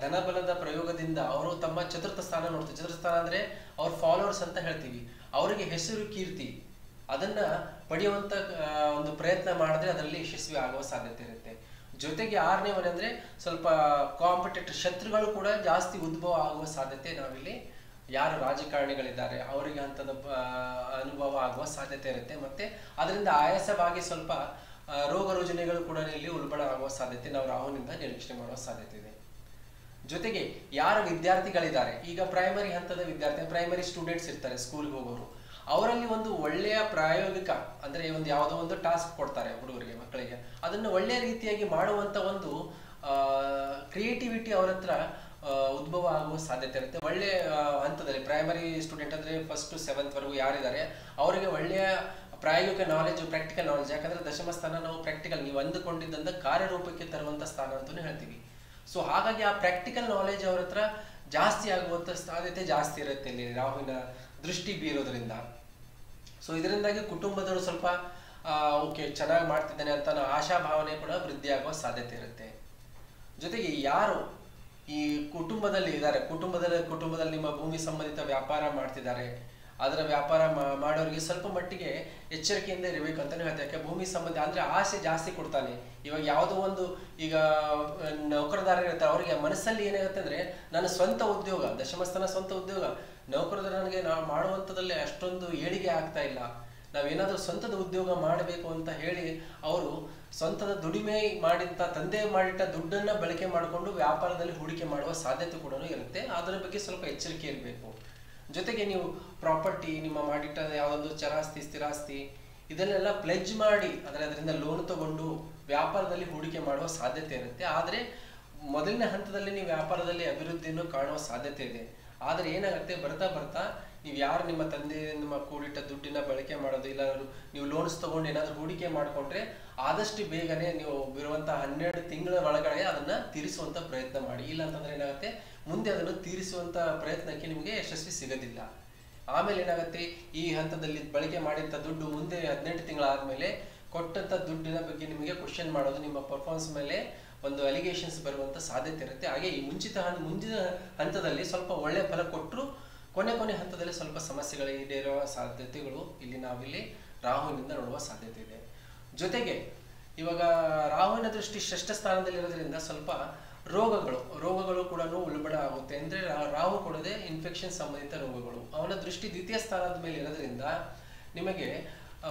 ಧನಬಲದ ಪ್ರಯೋಗದಿಂದ ಅವರು ತಮ್ಮ ಚತುರ್ಥ ಸ್ಥಾನ ನೋಡ್ತಾರೆ. ಚತುರ್ಥ ಸ್ಥಾನ ಅಂದ್ರೆ ಅವ್ರ ಫಾಲೋವರ್ಸ್ ಅಂತ ಹೇಳ್ತೀವಿ. ಅವರಿಗೆ ಹೆಸರು ಕೀರ್ತಿ. ಅದನ್ನ ಪಡೆಯುವಂತ ಒಂದು ಪ್ರಯತ್ನ ಮಾಡಿದ್ರೆ ಅದರಲ್ಲಿ ಯಶಸ್ವಿ ಆಗುವ ಸಾಧ್ಯತೆ ಇರುತ್ತೆ. ಜೊತೆಗೆ ಆರನೇ ಮನೆ ಅಂದ್ರೆ ಸ್ವಲ್ಪ ಕಾಂಪಿಟೇಟರ್ ಶತ್ರುಗಳು ಕೂಡ ಜಾಸ್ತಿ ಉದ್ಭವ ಆಗುವ ಸಾಧ್ಯತೆ ನಾವಿಲ್ಲಿ, ಯಾರು ರಾಜಕಾರಣಿಗಳಿದ್ದಾರೆ, ಅವರಿಗೆ ಅಂಥದ್ದು ಅನುಭವ ಆಗುವ ಸಾಧ್ಯತೆ ಇರುತ್ತೆ. ಮತ್ತೆ ಅದರಿಂದ ಆಯಾಸವಾಗಿ ಸ್ವಲ್ಪ ರೋಗ ಕೂಡ ಇಲ್ಲಿ ಉಲ್ಬಣ ಆಗುವ ಸಾಧ್ಯತೆ ನಾವು ರಾಹುನಿಂದ ನಿರೀಕ್ಷಣೆ ಮಾಡುವ ಸಾಧ್ಯತೆ ಇದೆ. ಜೊತೆಗೆ ಯಾರು ವಿದ್ಯಾರ್ಥಿಗಳಿದ್ದಾರೆ, ಈಗ ಪ್ರೈಮರಿ ಹಂತದ ವಿದ್ಯಾರ್ಥಿ ಪ್ರೈಮರಿ ಸ್ಟೂಡೆಂಟ್ಸ್ ಇರ್ತಾರೆ ಸ್ಕೂಲ್ಗೆ ಹೋಗೋರು. ಅವರಲ್ಲಿ ಒಂದು ಒಳ್ಳೆಯ ಪ್ರಾಯೋಗಿಕ ಅಂದರೆ ಒಂದು ಯಾವುದೋ ಒಂದು ಟಾಸ್ಕ್ ಕೊಡ್ತಾರೆ ಹುಡುಗರಿಗೆ, ಮಕ್ಕಳಿಗೆ. ಅದನ್ನು ಒಳ್ಳೆಯ ರೀತಿಯಾಗಿ ಮಾಡುವಂಥ ಒಂದು ಕ್ರಿಯೇಟಿವಿಟಿ ಅವರ ಹತ್ರ ಉದ್ಭವ ಆಗುವ ಸಾಧ್ಯತೆ ಇರುತ್ತೆ. ಒಳ್ಳೆಯ ಹಂತದಲ್ಲಿ ಪ್ರೈಮರಿ ಸ್ಟೂಡೆಂಟ್ ಅಂದರೆ ಫಸ್ಟ್ ಸೆವೆಂತ್ವರೆಗೂ ಯಾರಿದ್ದಾರೆ, ಅವರಿಗೆ ಒಳ್ಳೆಯ ಪ್ರಾಯೋಗಿಕ ನಾಲೆಜ್ ಪ್ರಾಕ್ಟಿಕಲ್ ನಾಲೆಜ್ ಯಾಕಂದರೆ ದಶಮ ಸ್ಥಾನ ನಾವು ಪ್ರಾಕ್ಟಿಕಲ್ ನೀವು ಅಂದುಕೊಂಡಿದ್ದಂಥ ಕಾರ್ಯರೂಪಕ್ಕೆ ತರುವಂಥ ಸ್ಥಾನ ಅಂತಲೂ ಹೇಳ್ತೀವಿ. ಸೊ ಹಾಗಾಗಿ ಆ ಪ್ರಾಕ್ಟಿಕಲ್ ನಾಲೆಜ್ ಅವ್ರ ಹತ್ರ ಜಾಸ್ತಿ ಆಗುವಂಥ ಸಾಧ್ಯತೆ ಜಾಸ್ತಿ ಇರುತ್ತೆ ಇಲ್ಲಿ ರಾಹುವಿನ ದೃಷ್ಟಿ ಬೀರೋದ್ರಿಂದ. ಸೊ ಇದರಿಂದಾಗಿ ಕುಟುಂಬದವರು ಸ್ವಲ್ಪ ಓಕೆ, ಚೆನ್ನಾಗಿ ಮಾಡ್ತಿದ್ದಾನೆ ಅಂತ ಆಶಾ ಭಾವನೆ ಕೂಡ ವೃದ್ಧಿ ಆಗುವ ಸಾಧ್ಯತೆ ಇರುತ್ತೆ. ಜೊತೆಗೆ ಯಾರು ಈ ಕುಟುಂಬದಲ್ಲಿ ಇದ್ದಾರೆ ಕುಟುಂಬದಲ್ಲಿ ಕುಟುಂಬದಲ್ಲಿ ನಿಮ್ಮ ಭೂಮಿ ಸಂಬಂಧಿತ ವ್ಯಾಪಾರ ಮಾಡ್ತಿದ್ದಾರೆ ಅದರ ವ್ಯಾಪಾರ ಮಾಡೋರಿಗೆ ಸ್ವಲ್ಪ ಮಟ್ಟಿಗೆ ಎಚ್ಚರಿಕೆಯಿಂದ ಇರಬೇಕು ಅಂತಾನೆ ಹೇಳ್ತಾರೆ ಯಾಕೆ? ಭೂಮಿ ಸಂಬಂಧ ಅಂದ್ರೆ ಆಸೆ ಜಾಸ್ತಿ ಕೊಡ್ತಾನೆ. ಇವಾಗ ಯಾವುದೋ ಒಂದು ಈಗ ನೌಕರದಾರರಿರ್ತಾರೆ ಅವರಿಗೆ ಮನಸ್ಸಲ್ಲಿ ಏನಾಗುತ್ತೆ ಅಂದ್ರೆ, ನನ್ನ ಸ್ವಂತ ಉದ್ಯೋಗ, ದಶಮಸ್ಥಾನ ಸ್ವಂತ ಉದ್ಯೋಗ. ನೌಕರದಾರನಿಗೆ ನಾವು ಮಾಡುವಂಥದ್ದಲ್ಲಿ ಅಷ್ಟೊಂದು ಏಳಿಗೆ ಆಗ್ತಾ ಇಲ್ಲ. ನಾವೇನಾದರೂ ಸ್ವಂತದ ಉದ್ಯೋಗ ಮಾಡಬೇಕು ಅಂತ ಹೇಳಿ ಅವರು ಸ್ವಂತದ ದುಡಿಮೆ ಮಾಡಿದ್ದ ತಂದೆ ಮಾಡಿಟ್ಟ ದುಡ್ಡನ್ನ ಬಳಕೆ ಮಾಡಿಕೊಂಡು ವ್ಯಾಪಾರದಲ್ಲಿ ಹೂಡಿಕೆ ಮಾಡುವ ಸಾಧ್ಯತೆ ಕೂಡ ಇರುತ್ತೆ. ಅದರ ಬಗ್ಗೆ ಸ್ವಲ್ಪ ಎಚ್ಚರಿಕೆ ಇರಬೇಕು. ಜೊತೆಗೆ ನೀವು ಪ್ರಾಪರ್ಟಿ ನಿಮ್ಮ ಮಾಡಿಟ್ಟ ಯಾವುದೊಂದು ಚರಾಸ್ತಿ, ಸ್ಥಿರಾಸ್ತಿ, ಇದನ್ನೆಲ್ಲ ಪ್ಲೆಜ್ ಮಾಡಿ, ಅಂದರೆ ಅದರಿಂದ ಲೋನ್ ತಗೊಂಡು ವ್ಯಾಪಾರದಲ್ಲಿ ಹೂಡಿಕೆ ಮಾಡುವ ಸಾಧ್ಯತೆ ಇರುತ್ತೆ. ಆದರೆ ಮೊದಲನೇ ಹಂತದಲ್ಲಿ ನೀವು ವ್ಯಾಪಾರದಲ್ಲಿ ಅಭಿವೃದ್ಧಿಯನ್ನು ಕಾಣುವ ಸಾಧ್ಯತೆ ಇದೆ. ಆದರೆ ಏನಾಗುತ್ತೆ? ಬರ್ತಾ ಬರ್ತಾ ನೀವು ಯಾರು ನಿಮ್ಮ ತಂದೆ, ನಿಮ್ಮ ಕೂಡಿಟ್ಟ ದುಡ್ಡಿನ ಬಳಕೆ ಮಾಡೋದು, ಇಲ್ಲ ನೀವು ಲೋನ್ಸ್ ತಗೊಂಡು ಏನಾದರೂ ಹೂಡಿಕೆ ಮಾಡಿಕೊಂಡ್ರೆ ಆದಷ್ಟು ಬೇಗನೆ ನೀವು ಇರುವಂತಹ ಹನ್ನೆರಡು ತಿಂಗಳ ಒಳಗಡೆ ಅದನ್ನ ತೀರಿಸುವಂತ ಪ್ರಯತ್ನ ಮಾಡಿ. ಇಲ್ಲ ಅಂತಂದ್ರೆ ಏನಾಗುತ್ತೆ? ಮುಂದೆ ಅದನ್ನು ತೀರಿಸುವಂತ ಪ್ರಯತ್ನಕ್ಕೆ ನಿಮಗೆ ಯಶಸ್ವಿ ಸಿಗೋದಿಲ್ಲ. ಆಮೇಲೆ ಏನಾಗುತ್ತೆ? ಈ ಹಂತದಲ್ಲಿ ಬಳಕೆ ಮಾಡಿದಂಥ ದುಡ್ಡು ಮುಂದೆ ಹದಿನೆಂಟು ತಿಂಗಳಾದ್ಮೇಲೆ ಕೊಟ್ಟಂತ ದುಡ್ಡಿನ ಬಗ್ಗೆ ನಿಮಗೆ ಕ್ವಶನ್ ಮಾಡೋದು ನಿಮ್ಮ ಪರ್ಫಾರ್ಮೆನ್ಸ್ ಮೇಲೆ ಒಂದು ಅಲಿಗೇಷನ್ಸ್ ಬರುವಂತ ಸಾಧ್ಯತೆ ಇರುತ್ತೆ. ಹಾಗೆ ಈ ಮುಂಚಿತ ಮುಂದಿನ ಹಂತದಲ್ಲಿ ಸ್ವಲ್ಪ ಒಳ್ಳೆ ಫಲ ಕೊಟ್ಟರು ಕೊನೆ ಕೊನೆ ಹಂತದಲ್ಲಿ ಸ್ವಲ್ಪ ಸಮಸ್ಯೆಗಳು ಈಡೇರುವ ಸಾಧ್ಯತೆಗಳು ಇಲ್ಲಿ ನಾವಿಲ್ಲಿ ರಾಹುವಿನಿಂದ ನೋಡುವ ಸಾಧ್ಯತೆ ಇದೆ. ಜೊತೆಗೆ ಇವಾಗ ರಾಹುವಿನ ದೃಷ್ಟಿ ಶ್ರೇಷ್ಠ ಸ್ಥಾನದಲ್ಲಿರೋದ್ರಿಂದ ಸ್ವಲ್ಪ ರೋಗಗಳು ರೋಗಗಳು ಕೂಡ ಉಲ್ಬಣ ಆಗುತ್ತೆ ಅಂದ್ರೆ ರಾಹು ಕೊಡದೆ ಇನ್ಫೆಕ್ಷನ್ ಸಂಬಂಧಿತ ರೋಗಗಳು. ಅವನ ದೃಷ್ಟಿ ದ್ವಿತೀಯ ಸ್ಥಾನದ ಮೇಲೆ ಇರೋದ್ರಿಂದ ನಿಮಗೆ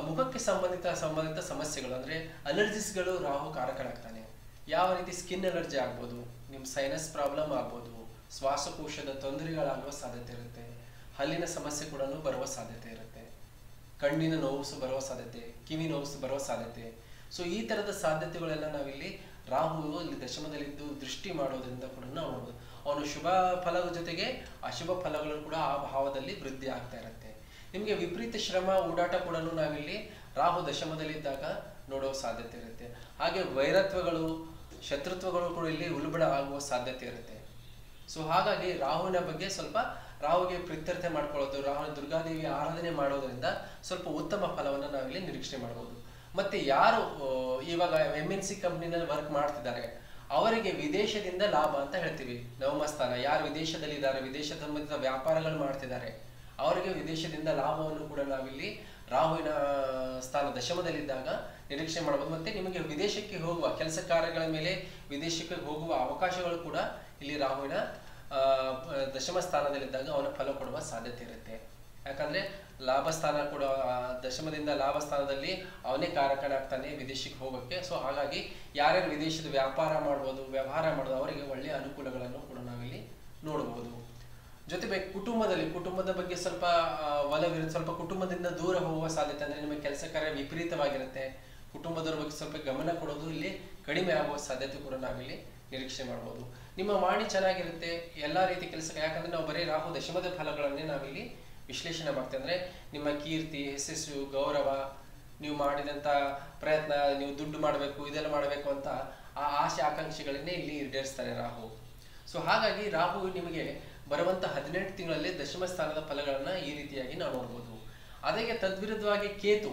ಮುಖಕ್ಕೆ ಸಂಬಂಧಿತ ಸಂಬಂಧಿತ ಸಮಸ್ಯೆಗಳು ಅಂದ್ರೆ ಅಲರ್ಜಿಸ್ಗಳು ರಾಹು ಕಾರಕನಾಗ್ತಾನೆ ಯಾವ ರೀತಿ ಸ್ಕಿನ್ ಅಲರ್ಜಿ ಆಗ್ಬೋದು ನಿಮ್ಮ ಸೈನಸ್ ಪ್ರಾಬ್ಲಮ್ ಆಗ್ಬೋದು, ಶ್ವಾಸಕೋಶದ ತೊಂದರೆಗಳಾಗುವ ಸಾಧ್ಯತೆ ಇರುತ್ತೆ, ಹಲ್ಲಿನ ಸಮಸ್ಯೆ ಕೂಡ ಬರುವ ಸಾಧ್ಯತೆ ಇರುತ್ತೆ, ಕಣ್ಣಿನ ನೋವು ಬರುವ ಸಾಧ್ಯತೆ, ಕಿವಿ ನೋವು ಬರುವ ಸಾಧ್ಯತೆ. ಸೊ ಈ ತರದ ಸಾಧ್ಯತೆಗಳೆಲ್ಲ ನಾವಿಲ್ಲಿ ರಾಹು ಇಲ್ಲಿ ದಶಮದಲ್ಲಿದ್ದು ದೃಷ್ಟಿ ಮಾಡೋದ್ರಿಂದ ಕೂಡ ನಾವು ನೋಡ್ಬೋದು ಅವನು ಶುಭ ಫಲದ ಜೊತೆಗೆ ಅಶುಭ ಫಲಗಳು ಕೂಡ ಆ ಭಾವದಲ್ಲಿ ವೃದ್ಧಿ ಆಗ್ತಾ ಇರುತ್ತೆ. ನಿಮಗೆ ವಿಪರೀತ ಶ್ರಮ, ಓಡಾಟ ಕೂಡ ನಾವಿಲ್ಲಿ ರಾಹು ದಶಮದಲ್ಲಿದ್ದಾಗ ನೋಡೋ ಸಾಧ್ಯತೆ ಇರುತ್ತೆ. ಹಾಗೆ ವೈರತ್ವಗಳು, ಶತ್ರುತ್ವಗಳು ಕೂಡ ಇಲ್ಲಿ ಉಲ್ಬಣ ಆಗುವ ಸಾಧ್ಯತೆ ಇರುತ್ತೆ. ಸೊ ಹಾಗಾಗಿ ರಾಹುವಿನ ಬಗ್ಗೆ ಸ್ವಲ್ಪ ರಾಹುಗೆ ಪ್ರೀತ್ಯರ್ಥ ಮಾಡ್ಕೊಳ್ಳೋದು ರಾಹುನ ದುರ್ಗಾದೇವಿ ಆರಾಧನೆ ಮಾಡೋದ್ರಿಂದ ಸ್ವಲ್ಪ ಉತ್ತಮ ಫಲವನ್ನು ನಾವಿಲ್ಲಿ ನಿರೀಕ್ಷೆ ಮಾಡಬಹುದು ಮತ್ತೆ ಯಾರು ಇವಾಗ ಎಂ ಎನ್ ಸಿ ಕಂಪ್ನಿನಲ್ಲಿ ವರ್ಕ್ ಮಾಡ್ತಿದ್ದಾರೆ, ಅವರಿಗೆ ವಿದೇಶದಿಂದ ಲಾಭ ಅಂತ ಹೇಳ್ತೀವಿ. ನವಮ ಸ್ಥಾನ ಯಾರು ವಿದೇಶದಲ್ಲಿ ಇದ್ದಾರೆ ವಿದೇಶ ಸಂಬಂಧಿತ ವ್ಯಾಪಾರಗಳು ಮಾಡ್ತಿದ್ದಾರೆ, ಅವರಿಗೆ ವಿದೇಶದಿಂದ ಲಾಭವನ್ನು ಕೂಡ ನಾವಿಲ್ಲಿ ರಾಹುವಿನ ಸ್ಥಾನ ದಶಮದಲ್ಲಿದ್ದಾಗ ನಿರೀಕ್ಷೆ ಮಾಡಬಹುದು ಮತ್ತೆ ನಿಮಗೆ ವಿದೇಶಕ್ಕೆ ಹೋಗುವ ಕೆಲಸ ಕಾರ್ಯಗಳ ಮೇಲೆ ವಿದೇಶಕ್ಕೆ ಹೋಗುವ ಅವಕಾಶಗಳು ಕೂಡ ಇಲ್ಲಿ ರಾಹುವಿನ ದಶಮ ಸ್ಥಾನದಲ್ಲಿದ್ದಾಗ ಅವನ ಫಲ ಕೊಡುವ ಸಾಧ್ಯತೆ ಇರುತ್ತೆ. ಯಾಕಂದ್ರೆ ಲಾಭಸ್ಥಾನ ಕೂಡ ದಶಮದಿಂದ ಲಾಭ ಸ್ಥಾನದಲ್ಲಿ ಅವನೇ ಕಾರಕನಾಗ್ತಾನೆ ವಿದೇಶಕ್ಕೆ ಹೋಗೋಕ್ಕೆ. ಸೊ ಹಾಗಾಗಿ ಯಾರ್ಯಾರು ವಿದೇಶದ ವ್ಯಾಪಾರ ಮಾಡ್ಬೋದು, ವ್ಯವಹಾರ ಮಾಡೋದು ಅವರಿಗೆ ಒಳ್ಳೆಯ ಅನುಕೂಲಗಳನ್ನು ಕೂಡ ನಾವಿಲ್ಲಿ ನೋಡಬಹುದು ಜೊತೆಗೆ ಕುಟುಂಬದಲ್ಲಿ, ಕುಟುಂಬದ ಬಗ್ಗೆ ಸ್ವಲ್ಪ ಒಲವಿರುತ್ತೆ. ಸ್ವಲ್ಪ ಕುಟುಂಬದಿಂದ ದೂರ ಹೋಗುವ ಸಾಧ್ಯತೆ ಅಂದರೆ ನಿಮಗೆ ಕೆಲಸ ಕಾರ್ಯ ವಿಪರೀತವಾಗಿರುತ್ತೆ. ಕುಟುಂಬದವ್ರ ಬಗ್ಗೆ ಸ್ವಲ್ಪ ಗಮನ ಕೊಡೋದು ಇಲ್ಲಿ ಕಡಿಮೆ ಆಗುವ ಸಾಧ್ಯತೆ ಕೂಡ ನಾವಿಲ್ಲಿ ನಿರೀಕ್ಷೆ ಮಾಡ್ಬೋದು. ನಿಮ್ಮ ವಾಣಿ ಚೆನ್ನಾಗಿರುತ್ತೆ, ಎಲ್ಲ ರೀತಿ ಕೆಲಸ ಯಾಕಂದ್ರೆ ನಾವು ಬರೀ ರಾಹು ದಶಮದ ಫಲಗಳನ್ನೇ ನಾವಿಲ್ಲಿ ವಿಶ್ಲೇಷಣೆ ಮಾಡ್ತೇವೆ ಅಂದರೆ ನಿಮ್ಮ ಕೀರ್ತಿ ಯಶಸ್ಸು ಗೌರವ, ನೀವು ಮಾಡಿದಂಥ ಪ್ರಯತ್ನ, ನೀವು ದುಡ್ಡು ಮಾಡಬೇಕು, ಇದೆಲ್ಲ ಮಾಡಬೇಕು ಅಂತ ಆ ಆಸೆ, ಆಕಾಂಕ್ಷೆಗಳನ್ನೇ ಇಲ್ಲಿ ಈಡೇರಿಸ್ತಾರೆ ರಾಹು. ಸೊ ಹಾಗಾಗಿ ರಾಹು ನಿಮಗೆ ಬರುವಂಥ ಹದಿನೆಂಟು ತಿಂಗಳಲ್ಲಿ ದಶಮ ಸ್ಥಾನದ ಫಲಗಳನ್ನು ಈ ರೀತಿಯಾಗಿ ನಾವು ನೋಡ್ಬೋದು. ಅದಕ್ಕೆ ತದ್ವಿರುದ್ಧವಾಗಿ ಕೇತು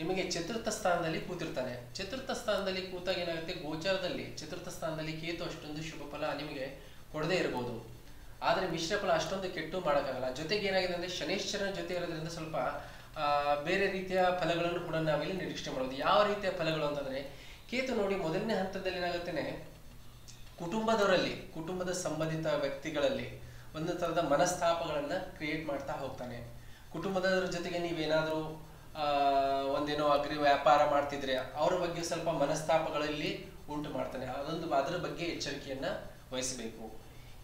ನಿಮಗೆ ಚತುರ್ಥ ಸ್ಥಾನದಲ್ಲಿ ಕೂತಿರ್ತಾನೆ. ಚತುರ್ಥ ಸ್ಥಾನದಲ್ಲಿ ಕೂತಾಗ ಏನಾಗುತ್ತೆ? ಗೋಚಾರದಲ್ಲಿ ಚತುರ್ಥ ಸ್ಥಾನದಲ್ಲಿ ಕೇತು ಅಷ್ಟೊಂದು ಶುಭ ಫಲ ನಿಮಗೆ ಕೊಡದೇ ಇರಬಹುದು ಆದ್ರೆ ಮಿಶ್ರ ಫಲ ಅಷ್ಟೊಂದು ಕೆಟ್ಟು ಮಾಡೋಕ್ಕಾಗಲ್ಲ. ಜೊತೆಗೆ ಏನಾಗಿದೆ ಅಂದ್ರೆ ಶನೇಶ್ವರನ ಜೊತೆ ಇರೋದ್ರಿಂದ ಸ್ವಲ್ಪ ಬೇರೆ ರೀತಿಯ ಫಲಗಳನ್ನು ಕೂಡ ನಾವಿಲ್ಲಿ ನಿರೀಕ್ಷೆ ಮಾಡೋದು ಯಾವ ರೀತಿಯ ಫಲಗಳು ಅಂತಂದ್ರೆ, ಕೇತು ನೋಡಿ ಮೊದಲನೇ ಹಂತದಲ್ಲಿ ಏನಾಗುತ್ತೆ ಕುಟುಂಬದವರಲ್ಲಿ, ಕುಟುಂಬದ ಸಂಬಂಧಿತ ವ್ಯಕ್ತಿಗಳಲ್ಲಿ ಒಂದು ಥರದ ಮನಸ್ತಾಪಗಳನ್ನು ಕ್ರಿಯೇಟ್ ಮಾಡ್ತಾ ಹೋಗ್ತಾನೆ. ಕುಟುಂಬದವರ ಜೊತೆಗೆ ನೀವೇನಾದ್ರೂ ಒಂದೇನೋ ಅಗ್ರಿ ವ್ಯಾಪಾರ ಮಾಡ್ತಿದ್ರೆ ಅವ್ರ ಬಗ್ಗೆ ಸ್ವಲ್ಪ ಮನಸ್ತಾಪಗಳಲ್ಲಿ ಉಂಟು ಮಾಡ್ತಾನೆ. ಅದೊಂದು, ಅದರ ಬಗ್ಗೆ ಎಚ್ಚರಿಕೆಯನ್ನ ವಹಿಸಬೇಕು.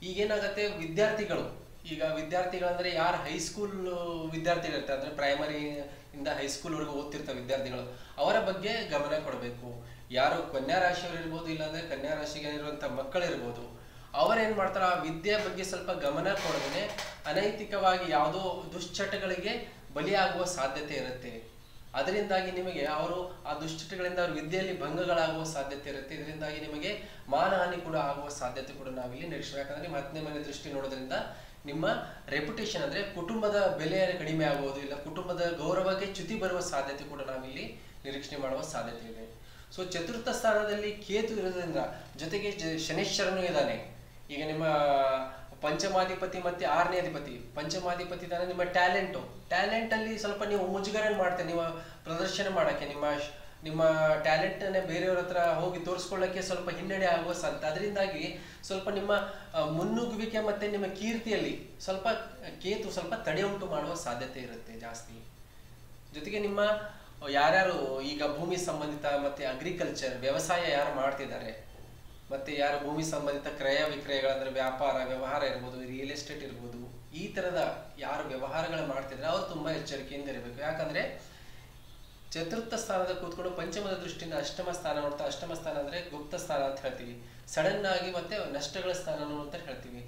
ಈಗೇನಾಗತ್ತೆ, ವಿದ್ಯಾರ್ಥಿಗಳು, ಈಗ ವಿದ್ಯಾರ್ಥಿಗಳಂದ್ರೆ ಯಾರು ಹೈಸ್ಕೂಲ್ ವಿದ್ಯಾರ್ಥಿಗಳು ಇರ್ತಾರೆ, ಅಂದ್ರೆ ಪ್ರೈಮರಿ ಇಂದ ಹೈಸ್ಕೂಲ್ ವರೆಗೂ ಓದ್ತಿರ್ತಾರೆ ವಿದ್ಯಾರ್ಥಿಗಳು, ಅವರ ಬಗ್ಗೆ ಗಮನ ಕೊಡಬೇಕು. ಯಾರು ಕನ್ಯಾ ರಾಶಿಯವರು ಇರ್ಬೋದು, ಇಲ್ಲಾಂದ್ರೆ ಕನ್ಯಾ ರಾಶಿಗೆ ಇರುವಂತ ಮಕ್ಕಳಿರ್ಬೋದು ಅವರೇನ್ ಮಾಡ್ತಾರೆ ಆ ವಿದ್ಯೆ ಬಗ್ಗೆ ಸ್ವಲ್ಪ ಗಮನ ಕೊಡದೇನೆ ಅನೈತಿಕವಾಗಿ ಯಾವುದೋ ದುಶ್ಚಟಗಳಿಗೆ ಬಲಿಯಾಗುವ ಸಾಧ್ಯತೆ ಇರುತ್ತೆ. ಅದರಿಂದಾಗಿ ನಿಮಗೆ ಅವರು ಆ ದುಶ್ಚಟಗಳಿಂದ ಅವ್ರ ವಿದ್ಯೆಯಲ್ಲಿ ಭಂಗಗಳಾಗುವ ಸಾಧ್ಯತೆ ಇರುತ್ತೆ. ಇದರಿಂದಾಗಿ ನಿಮಗೆ ಮಾನಹಾನಿ ಕೂಡ ಆಗುವ ಸಾಧ್ಯತೆ ಕೂಡ ನಾವಿಲ್ಲಿ ನಿರೀಕ್ಷೆ ಯಾಕಂದ್ರೆ ನಿಮ್ಮ ಮನೆ ದೃಷ್ಟಿ ನೋಡೋದ್ರಿಂದ ನಿಮ್ಮ ರೆಪ್ಯುಟೇಷನ್ ಅಂದ್ರೆ ಕುಟುಂಬದ ಬೆಲೆ ಕಡಿಮೆ ಆಗುವುದು ಇಲ್ಲ, ಕುಟುಂಬದ ಗೌರವಕ್ಕೆ ಚ್ಯುತಿ ಬರುವ ಸಾಧ್ಯತೆ ಕೂಡ ನಾವಿಲ್ಲಿ ನಿರೀಕ್ಷಣೆ ಮಾಡುವ ಸಾಧ್ಯತೆ ಇದೆ. ಸೊ ಚತುರ್ಥ ಸ್ಥಾನದಲ್ಲಿ ಕೇತು ಇರೋದ್ರಿಂದ ಜೊತೆಗೆ ಶನೇಶ್ವರನು ಇದ್ದಾನೆ. ಈಗ ನಿಮ್ಮ ಪಂಚಮಾಧಿಪತಿ ಮತ್ತೆ ಆರನೇ ಅಧಿಪತಿ. ಪಂಚಮಾಧಿಪತಿ ತಾನೇ ನಿಮ್ಮ ಟ್ಯಾಲೆಂಟು. ಟ್ಯಾಲೆಂಟ್ ಅಲ್ಲಿ ಸ್ವಲ್ಪ ನೀವು ಮುಜುಗರ ಮಾಡ್ತೀರಿ ನಿಮ್ಮ ಪ್ರದರ್ಶನ ಮಾಡಕ್ಕೆ, ನಿಮ್ಮ ನಿಮ್ಮ ಟ್ಯಾಲೆಂಟ್ ಅನ್ನ ಬೇರೆಯವ್ರ ಹತ್ರ ಹೋಗಿ ತೋರಿಸ್ಕೊಳ್ಳೋಕ್ಕೆ ಸ್ವಲ್ಪ ಹಿನ್ನಡೆ ಆಗುವ ಸಂತ. ಅದರಿಂದಾಗಿ ಸ್ವಲ್ಪ ನಿಮ್ಮ ಮುನ್ನುಗ್ಗುವಿಕೆ ಮತ್ತೆ ನಿಮ್ಮ ಕೀರ್ತಿಯಲ್ಲಿ ಸ್ವಲ್ಪ ಕೇತು, ಸ್ವಲ್ಪ ತಡೆ ಉಂಟು ಮಾಡುವ ಸಾಧ್ಯತೆ ಇರುತ್ತೆ ಜಾಸ್ತಿ. ಜೊತೆಗೆ ನಿಮ್ಮ, ಯಾರ್ಯಾರು ಈಗ ಭೂಮಿ ಸಂಬಂಧಿತ ಮತ್ತೆ ಅಗ್ರಿಕಲ್ಚರ್ ವ್ಯವಸಾಯ ಯಾರು ಮಾಡ್ತಿದ್ದಾರೆ? ಮತ್ತೆ ಯಾರು ಭೂಮಿ ಸಂಬಂಧಿತ ಕ್ರಯ ವಿಕ್ರಯಗಳಂದ್ರೆ ವ್ಯಾಪಾರ, ವ್ಯವಹಾರ ಇರ್ಬೋದು ರಿಯಲ್ ಎಸ್ಟೇಟ್ ಇರ್ಬೋದು, ಈ ತರದ ಯಾರು ವ್ಯವಹಾರಗಳು ಮಾಡ್ತಿದ್ರೆ ಅವ್ರು ತುಂಬಾ ಎಚ್ಚರಿಕೆಯಿಂದ ಇರಬೇಕು ಯಾಕಂದ್ರೆ ಚತುರ್ಥ ಸ್ಥಾನದ ಕೂತ್ಕೊಂಡು ಪಂಚಮದ ದೃಷ್ಟಿಯಿಂದ ಅಷ್ಟಮ ಸ್ಥಾನ ನೋಡ್ತಾ, ಅಷ್ಟಮ ಸ್ಥಾನ ಅಂದ್ರೆ ಗುಪ್ತ ಸ್ಥಾನ ಅಂತ ಹೇಳ್ತೀವಿ. ಸಡನ್ ಆಗಿ ಮತ್ತೆ ನಷ್ಟಗಳ ಸ್ಥಾನ ಅಂತ ಹೇಳ್ತೀವಿ.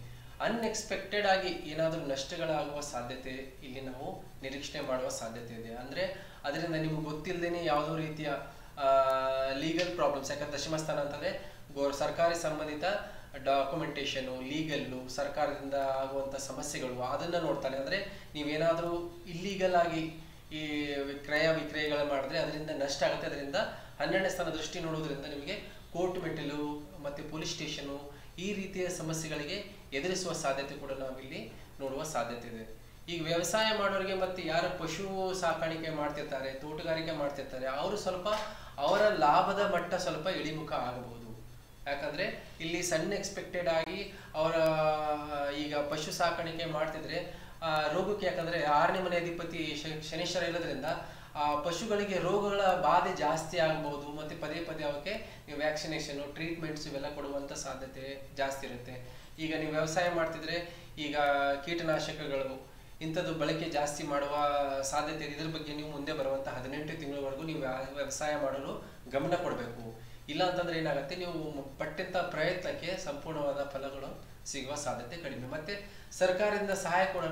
ಅನ್ಎಕ್ಸ್ಪೆಕ್ಟೆಡ್ ಆಗಿ ಏನಾದರೂ ನಷ್ಟಗಳಾಗುವ ಸಾಧ್ಯತೆ ಇಲ್ಲಿ ನಾವು ನಿರೀಕ್ಷಣೆ ಮಾಡುವ ಸಾಧ್ಯತೆ ಇದೆ. ಅಂದ್ರೆ ಅದರಿಂದ ನಿಮ್ಗೆ ಗೊತ್ತಿಲ್ಲದೇನೆ ಯಾವುದೋ ರೀತಿಯ ಲೀಗಲ್ ಪ್ರಾಬ್ಲಮ್ಸ್ ಯಾಕಂದ್ರೆ ದಶಮ ಸ್ಥಾನ ಅಂತಂದ್ರೆ ಸರ್ಕಾರಿ ಸಂಬಂಧಿತ ಡಾಕ್ಯುಮೆಂಟೇಷನು ಲೀಗಲ್ಲು, ಸರ್ಕಾರದಿಂದ ಆಗುವಂತ ಸಮಸ್ಯೆಗಳು, ಅದನ್ನ ನೋಡ್ತಾನೆ. ಅಂದ್ರೆ ನೀವೇನಾದರೂ ಇಲ್ಲೀಗಲ್ ಆಗಿ ಈ ಕ್ರಯ ವಿಕ್ರಯಗಳ ಮಾಡಿದ್ರೆ ಅದರಿಂದ ನಷ್ಟ ಆಗುತ್ತೆ. ಅದರಿಂದ ಹನ್ನೆರಡನೇ ಸ್ಥಾನ ದೃಷ್ಟಿ ನೋಡೋದ್ರಿಂದ ನಿಮಗೆ ಕೋರ್ಟ್ ಮೆಟ್ಟಿಲು ಮತ್ತೆ ಪೊಲೀಸ್ ಸ್ಟೇಷನು ಈ ರೀತಿಯ ಸಮಸ್ಯೆಗಳಿಗೆ ಎದುರಿಸುವ ಸಾಧ್ಯತೆ ಕೂಡ ನಾವಿಲ್ಲಿ ನೋಡುವ ಸಾಧ್ಯತೆ ಇದೆ. ಈಗ ವ್ಯವಸಾಯ ಮಾಡೋರಿಗೆ ಮತ್ತೆ ಯಾರು ಪಶು ಸಾಕಾಣಿಕೆ ಮಾಡ್ತಿರ್ತಾರೆ, ತೋಟಗಾರಿಕೆ ಮಾಡ್ತಿರ್ತಾರೆ, ಅವರು ಸ್ವಲ್ಪ ಅವರ ಲಾಭದ ಮಟ್ಟ ಸ್ವಲ್ಪ ಇಳಿಮುಖ ಆಗಬಹುದು. ಯಾಕಂದ್ರೆ ಇಲ್ಲಿ ಸಣ್ಣ ಎಕ್ಸ್ಪೆಕ್ಟೆಡ್ ಆಗಿ ಅವರ, ಈಗ ಪಶು ಸಾಕಾಣಿಕೆ ಮಾಡ್ತಿದ್ರೆ ರೋಗಕ್ಕೆ ಯಾಕಂದ್ರೆ ಆರನೇ ಮನೆ ಅಧಿಪತಿ ಶನಿಶ್ವರ ಇರೋದ್ರಿಂದ, ಆ, ಪಶುಗಳಿಗೆ ರೋಗಗಳ ಬಾಧೆ ಜಾಸ್ತಿ ಆಗ್ಬೋದು, ಮತ್ತೆ ಪದೇ ಪದೇ ಅವಕ್ಕೆ ನೀವು ವ್ಯಾಕ್ಸಿನೇಷನ್ ಟ್ರೀಟ್ಮೆಂಟ್ಸ್ ಇವೆಲ್ಲ ಕೊಡುವಂತ ಸಾಧ್ಯತೆ ಜಾಸ್ತಿ ಇರುತ್ತೆ. ಈಗ ನೀವು ವ್ಯವಸಾಯ ಮಾಡ್ತಿದ್ರೆ ಈಗ ಕೀಟನಾಶಕಗಳು, ಇಂಥದ್ದು ಬಳಕೆ ಜಾಸ್ತಿ ಮಾಡುವ ಸಾಧ್ಯತೆ ಇದೆ ಇದ್ರ ಬಗ್ಗೆ ನೀವು ಮುಂದೆ ಬರುವಂತ ಹದಿನೆಂಟು ತಿಂಗಳವರೆಗೂ ನೀವು ವ್ಯ- ವ್ಯವಸಾಯ ಮಾಡಲು ಗಮನ ಕೊಡಬೇಕು. ಇಲ್ಲ ಅಂತಂದ್ರೆ ಏನಾಗುತ್ತೆ, ನೀವು ಪಟ್ಟಂತ ಪ್ರಯತ್ನಕ್ಕೆ ಸಂಪೂರ್ಣವಾದ ಫಲಗಳು ಸಿಗುವ ಸಾಧ್ಯತೆ ಕಡಿಮೆ. ಮತ್ತೆ ಸರ್ಕಾರದಿಂದ ಸಹಾಯ ಕೂಡ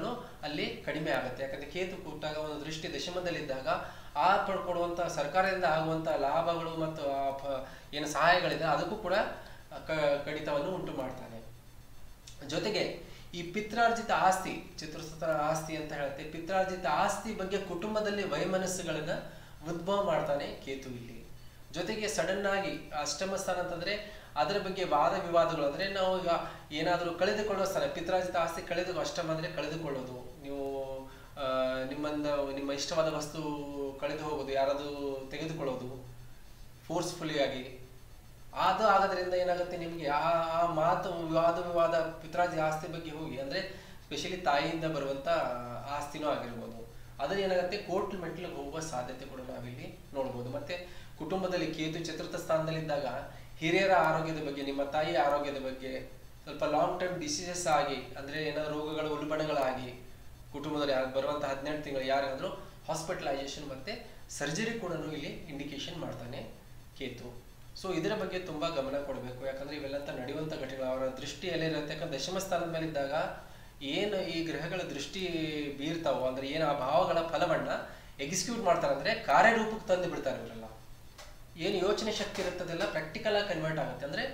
ಅಲ್ಲಿ ಕಡಿಮೆ ಆಗುತ್ತೆ. ಯಾಕಂದ್ರೆ ಕೇತು ಕೂತಾಗ ಒಂದು ದೃಷ್ಟಿ ದಶಮದಲ್ಲಿದ್ದಾಗ ಆ ಪಡ್ಕೊಡುವಂತ ಸರ್ಕಾರದಿಂದ ಆಗುವಂತ ಲಾಭಗಳು ಮತ್ತು ಏನು ಸಹಾಯಗಳಿದೆ, ಅದಕ್ಕೂ ಕೂಡ ಕಡಿತವನ್ನು ಉಂಟು ಮಾಡ್ತಾನೆ. ಜೊತೆಗೆ ಈ ಪಿತ್ರಾರ್ಜಿತ ಆಸ್ತಿ, ಚಿತ್ರಸ್ತರ ಆಸ್ತಿ ಅಂತ ಹೇಳುತ್ತೆ. ಪಿತ್ರಾರ್ಜಿತ ಆಸ್ತಿ ಬಗ್ಗೆ ಕುಟುಂಬದಲ್ಲಿ ವೈಮನಸ್ಸುಗಳನ್ನ ಉದ್ಭವ ಮಾಡ್ತಾನೆ ಕೇತು ಇಲ್ಲಿ. ಜೊತೆಗೆ ಸಡನ್ ಆಗಿ ಅಷ್ಟಮ ಸ್ಥಾನ ಅಂತಂದ್ರೆ ಅದರ ಬಗ್ಗೆ ವಾದ ವಿವಾದಗಳು. ಅಂದ್ರೆ ನಾವು ಈಗ ಏನಾದರೂ ಕಳೆದುಕೊಳ್ಳೋ ಸ್ಥಾನ ಪಿತ್ರಾಜಿತ ಆಸ್ತಿ ಕಳೆದು ಅಷ್ಟಮ ಅಂದ್ರೆ ಕಳೆದುಕೊಳ್ಳೋದು. ನೀವು ನಿಮ್ಮಂದ, ನಿಮ್ಮ ಇಷ್ಟವಾದ ವಸ್ತು ಕಳೆದು ಹೋಗೋದು, ಯಾರಾದರೂ ತೆಗೆದುಕೊಳ್ಳೋದು ಫೋರ್ಸ್ಫುಲಿ ಆಗಿ. ಅದು ಆಗೋದ್ರಿಂದ ಏನಾಗುತ್ತೆ ನಿಮಗೆ? ಆ ಆ ಮಾತು ವಿವಾದ ವಿವಾದ ಪಿತ್ರಾಜಿ ಆಸ್ತಿ ಬಗ್ಗೆ ಹೋಗಿ, ಅಂದ್ರೆ ಸ್ಪೆಷಲಿ ತಾಯಿಯಿಂದ ಬರುವಂತ ಆಸ್ತಿನೂ ಆಗಿರ್ಬೋದು. ಅದನ್ನ ಏನಾಗುತ್ತೆ? ಕೋರ್ಟ್ ಮೆಟ್ಲಿಗೆ ಹೋಗುವ ಸಾಧ್ಯತೆ ಕೂಡ ನಾವಿಲ್ಲಿ ನೋಡ್ಬೋದು. ಮತ್ತೆ ಕುಟುಂಬದಲ್ಲಿ ಕೇತು ಚತುರ್ಥ ಸ್ಥಾನದಲ್ಲಿದ್ದಾಗ ಹಿರಿಯರ ಆರೋಗ್ಯದ ಬಗ್ಗೆ, ನಿಮ್ಮ ತಾಯಿಯ ಆರೋಗ್ಯದ ಬಗ್ಗೆ ಸ್ವಲ್ಪ ಲಾಂಗ್ ಟರ್ಮ್ ಡಿಸೀಸಸ್ ಆಗಿ, ಅಂದ್ರೆ ಏನಾದ್ರು ರೋಗಗಳು, ಉಲ್ಬಣಗಳಾಗಿ ಕುಟುಂಬದಲ್ಲಿ ಬರುವಂತ ಹದಿನೆಂಟು ತಿಂಗಳು ಯಾರಾದರೂ ಹಾಸ್ಪಿಟಲೈಸೇಷನ್ ಮತ್ತೆ ಸರ್ಜರಿ ಕೂಡ ಇಲ್ಲಿ ಇಂಡಿಕೇಶನ್ ಮಾಡ್ತಾನೆ ಕೇತು. ಸೊ ಇದರ ಬಗ್ಗೆ ತುಂಬಾ ಗಮನ ಕೊಡಬೇಕು. ಯಾಕಂದ್ರೆ ಇವೆಲ್ಲಂತ ನಡೆಯುವಂತ ಘಟನೆಗಳು ಅವರ ದೃಷ್ಟಿಯಲ್ಲಿ ಇರುತ್ತೆ. ದಶಮ ಸ್ಥಾನದ ಮೇಲೆ ಇದ್ದಾಗ ಏನು ಈ ಗ್ರಹಗಳ ದೃಷ್ಟಿ ಬೀರ್ತಾವೋ, ಅಂದ್ರೆ ಏನು ಆ ಭಾವಗಳ ಫಲವನ್ನ ಎಕ್ಸಿಕ್ಯೂಟ್ ಮಾಡ್ತಾರೆ ಅಂದ್ರೆ ಕಾರ್ಯರೂಪಕ್ಕೆ ತಂದು ಬಿಡ್ತಾರೆ ಇವರೆಲ್ಲ. ಏನು ಯೋಚನೆ ಶಕ್ತಿ ಇರುತ್ತದೆಲ್ಲ ಪ್ರಾಕ್ಟಿಕಲ್ ಆಗಿ ಕನ್ವರ್ಟ್ ಆಗುತ್ತೆ. ಅಂದ್ರೆ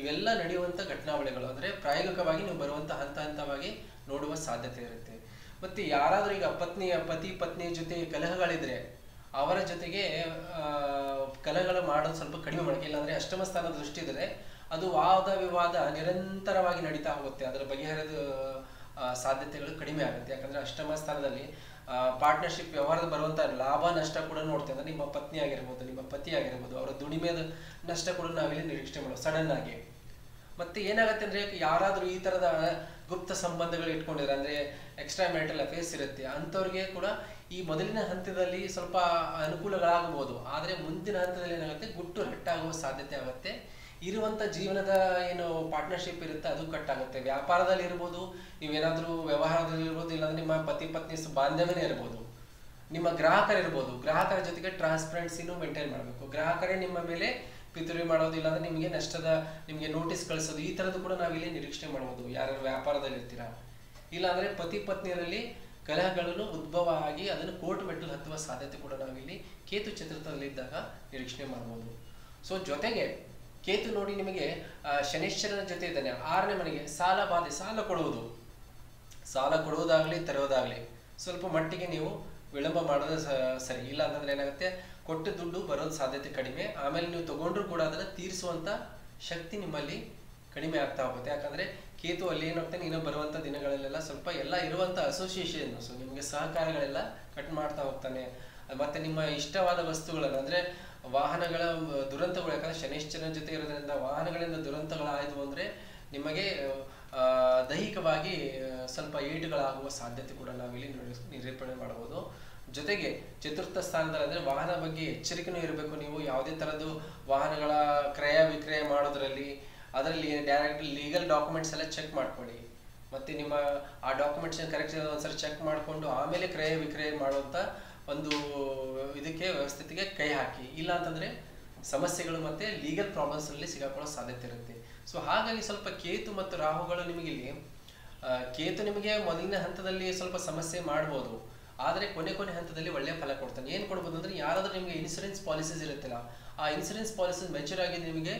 ಇವೆಲ್ಲ ನಡೆಯುವಂಥ ಘಟನಾವಳಿಗಳು. ಅಂದ್ರೆ ಪ್ರಾಯೋಗಿಕವಾಗಿ ನೀವು ಬರುವಂತ ಹಂತ ಹಂತವಾಗಿ ನೋಡುವ ಸಾಧ್ಯತೆ ಇರುತ್ತೆ. ಮತ್ತೆ ಯಾರಾದ್ರೂ ಈಗ ಪತ್ನಿಯ ಪತಿ ಪತ್ನಿ ಜೊತೆ ಕಲಹಗಳಿದ್ರೆ ಅವರ ಜೊತೆಗೆ ಕಲಹಗಳು ಮಾಡೋದು ಸ್ವಲ್ಪ ಕಡಿಮೆ ಮಾಡಿ ಇಲ್ಲಾಂದ್ರೆ ಅಷ್ಟಮ ಸ್ಥಾನ ದೃಷ್ಟಿ ಇದ್ರೆ ಅದು ವಾದ ವಿವಾದ ನಿರಂತರವಾಗಿ ನಡೀತಾ ಹೋಗುತ್ತೆ. ಅದರ ಬಗೆಹರಿದ ಸಾಧ್ಯತೆಗಳು ಕಡಿಮೆ ಆಗುತ್ತೆ. ಯಾಕಂದ್ರೆ ಅಷ್ಟಮ ಸ್ಥಾನದಲ್ಲಿ ಪಾರ್ಟ್ನರ್ಶಿಪ್ ವ್ಯವಹಾರದ ಬರುವಂತ ಲಾಭ, ನಷ್ಟ ಕೂಡ ನೋಡ್ತೇವೆ ನಿಮ್ಮ ಪತ್ನಿ ಆಗಿರ್ಬೋದು, ನಿಮ್ಮ ಪತಿ ಆಗಿರ್ಬೋದು, ಅವರ ದುಡಿಮೆದ ನಷ್ಟ ಕೂಡ ನಾವಿಲ್ಲಿ ನಿರೀಕ್ಷೆ ಮಾಡೋದು ಸಡನ್ ಆಗಿ. ಮತ್ತೆ ಏನಾಗುತ್ತೆ ಅಂದ್ರೆ ಯಾರಾದ್ರೂ ಈ ತರದ ಗುಪ್ತ ಸಂಬಂಧಗಳು ಇಟ್ಕೊಂಡಿದ್ರೆ ಅಂದ್ರೆ ಎಕ್ಸ್ಟ್ರಾ ಮ್ಯಾರಿಟಲ್ ಅಫೇರ್ಸ್ ಇರುತ್ತೆ, ಅಂಥವ್ರಿಗೆ ಕೂಡ ಈ ಮೊದಲಿನ ಹಂತದಲ್ಲಿ ಸ್ವಲ್ಪ ಅನುಕೂಲಗಳಾಗಬಹುದು. ಆದ್ರೆ ಮುಂದಿನ ಹಂತದಲ್ಲಿ ಏನಾಗುತ್ತೆ? ಗುಟ್ಟು ರಟ್ಟಾಗುವ ಸಾಧ್ಯತೆ ಆಗುತ್ತೆ. ಇರುವಂತ ಜೀವನದ ಏನು ಪಾರ್ಟ್ನರ್ಶಿಪ್ ಇರುತ್ತೆ, ಅದು ಕಟ್ ಆಗುತ್ತೆ. ವ್ಯಾಪಾರದಲ್ಲಿ ಇರ್ಬೋದು, ನೀವೇನಾದ್ರೂ ವ್ಯವಹಾರದಲ್ಲಿ ಇರ್ಬೋದು, ಇಲ್ಲಾಂದ್ರೆ ನಿಮ್ಮ ಪತಿ, ಪತ್ನಿ ಬಾಂಧವ್ಯನೇ ಇರ್ಬೋದು. ನಿಮ್ಮ ಗ್ರಾಹಕರಿರ್ಬೋದು ಗ್ರಾಹಕರ ಜೊತೆಗೆ ಟ್ರಾನ್ಸ್ಪರೆನ್ಸಿನೂ ಮೇಂಟೈನ್ ಮಾಡಬೇಕು. ಗ್ರಾಹಕರೇ ನಿಮ್ಮ ಮೇಲೆ ಪಿತೂರಿ ಮಾಡೋದು, ಇಲ್ಲಾಂದ್ರೆ ನಿಮಗೆ ನಷ್ಟದ, ನಿಮಗೆ ನೋಟಿಸ್ ಕಳಿಸೋದು, ಈ ಥರದ್ದು ಕೂಡ ನಾವಿಲ್ಲಿ ನಿರೀಕ್ಷೆ ಮಾಡ್ಬೋದು. ಯಾರ್ಯಾರು ವ್ಯಾಪಾರದಲ್ಲಿ ಇರ್ತೀರಾ? ಇಲ್ಲಾಂದ್ರೆ ಪತಿ, ಪತ್ನಿಯರಲ್ಲಿ ಕಲಹಗಳನ್ನು ಉದ್ಭವ ಆಗಿ ಅದನ್ನು ಕೋರ್ಟ್ ಮೆಟ್ಟಲು ಹತ್ತುವ ಸಾಧ್ಯತೆ ಕೂಡ ನಾವಿಲ್ಲಿ ಕೇತು ಚತುರ್ಥದಲ್ಲಿದ್ದಾಗ ನಿರೀಕ್ಷಣೆ ಮಾಡ್ಬೋದು. ಸೊ ಜೊತೆಗೆ ಕೇತು ನೋಡಿ ನಿಮಗೆ ಶನಿಶ್ಚರನ ಜೊತೆ ಇದ್ದಾನೆ. ಆರನೇ ಮನೆಗೆ ಸಾಲ ಬಾಧೆ, ಸಾಲ ಕೊಡುವುದು. ಸಾಲ ಕೊಡುವುದಾಗ್ಲಿ, ತರುವುದಾಗಲಿ. ಸ್ವಲ್ಪ ಮಟ್ಟಿಗೆ ನೀವು ವಿಳಂಬ ಮಾಡೋದು ಸರಿ. ಇಲ್ಲ ಅಂತಂದ್ರೆ ಏನಾಗುತ್ತೆ? ಕೊಟ್ಟ ದುಡ್ಡು ಬರೋದು ಸಾಧ್ಯತೆ ಕಡಿಮೆ. ಆಮೇಲೆ ನೀವು ತಗೊಂಡ್ರು ಕೂಡ ಅದನ್ನ ತೀರಿಸುವಂತ ಶಕ್ತಿ ನಿಮ್ಮಲ್ಲಿ ಕಡಿಮೆ ಆಗ್ತಾ ಹೋಗುತ್ತೆ. ಯಾಕಂದ್ರೆ ಕೇತು ಅಲ್ಲಿ ಏನಾಗ್ತಾನೆ ಇನ್ನು ಬರುವಂತ ದಿನಗಳಲ್ಲೆಲ್ಲ ಸ್ವಲ್ಪ ಎಲ್ಲ ಇರುವಂತ ಅಸೋಸಿಯೇಷನ್ ಸೊ ನಿಮಗೆ ಸಹಕಾರಗಳೆಲ್ಲ ಕಟ್ ಮಾಡ್ತಾ ಹೋಗ್ತಾನೆ. ಮತ್ತೆ ನಿಮ್ಮ ಇಷ್ಟವಾದ ವಸ್ತುಗಳನ್ನ, ಅಂದ್ರೆ ವಾಹನಗಳ ದುರಂತಗಳು, ಯಾಕಂದ್ರೆ ಶನಿಶ್ಚರನ ಜೊತೆ ಇರೋದ್ರಿಂದ ವಾಹನಗಳಿಂದ ದುರಂತಗಳಾಯಿತು ಅಂದ್ರೆ ನಿಮಗೆ ದೈಹಿಕವಾಗಿ ಸ್ವಲ್ಪ ಏಟುಗಳಾಗುವ ಸಾಧ್ಯತೆ ಕೂಡ ನಾವಿಲ್ಲಿ ನಿರೂಪಣೆ ಮಾಡಬಹುದು. ಜೊತೆಗೆ ಚತುರ್ಥ ಸ್ಥಾನದಲ್ಲಿ ಅಂದ್ರೆ ವಾಹನ ಬಗ್ಗೆ ಎಚ್ಚರಿಕೆನೂ ಇರಬೇಕು. ನೀವು ಯಾವುದೇ ತರದ್ದು ವಾಹನಗಳ ಕ್ರಯ ವಿಕ್ರಯ ಮಾಡೋದ್ರಲ್ಲಿ, ಅದರಲ್ಲಿ ಡೈರೆಕ್ಟ್ ಲೀಗಲ್ ಡಾಕ್ಯುಮೆಂಟ್ಸ್ ಎಲ್ಲ ಚೆಕ್ ಮಾಡ್ಕೊಳ್ಳಿ. ಮತ್ತೆ ನಿಮ್ಮ ಆ ಡಾಕ್ಯುಮೆಂಟ್ಸ್ ಕರೆಕ್ಟ್ ಒಂದ್ಸರಿ ಚೆಕ್ ಮಾಡಿಕೊಂಡು ಆಮೇಲೆ ಕ್ರಯ ವಿಕ್ರಯ ಮಾಡುವಂತ ಒಂದು ಇದಕ್ಕೆ, ವ್ಯವಸ್ಥಿತಿಗೆ ಕೈ ಹಾಕಿ. ಇಲ್ಲ ಅಂತಂದ್ರೆ ಸಮಸ್ಯೆಗಳು ಮತ್ತೆ ಲೀಗಲ್ ಪ್ರಾಬ್ಲಮ್ಸ್ ಅಲ್ಲಿ ಸಿಗಾಕೊಳ್ಳೋ ಸಾಧ್ಯತೆ ಇರುತ್ತೆ. ಸೊ ಹಾಗಾಗಿ ಸ್ವಲ್ಪ ಕೇತು ಮತ್ತು ರಾಹುಗಳು ನಿಮಗೆ ಇಲ್ಲಿ ಕೇತು ನಿಮಗೆ ಮೊದಲನೇ ಹಂತದಲ್ಲಿ ಸ್ವಲ್ಪ ಸಮಸ್ಯೆ ಮಾಡ್ಬೋದು. ಆದರೆ ಕೊನೆ ಕೊನೆ ಹಂತದಲ್ಲಿ ಒಳ್ಳೆಯ ಫಲ ಕೊಡ್ತಾನೆ. ಏನು ಕೊಡ್ಬೋದು ಅಂದ್ರೆ ಯಾರಾದರೂ ನಿಮಗೆ ಇನ್ಸೂರೆನ್ಸ್ ಪಾಲಿಸೀಸ್ ಇರುತ್ತಲ್ಲ, ಆ ಇನ್ಸೂರೆನ್ಸ್ ಪಾಲಿಸೀಸ್ ಮೆಚೂರ್ ಆಗಿ ನಿಮಗೆ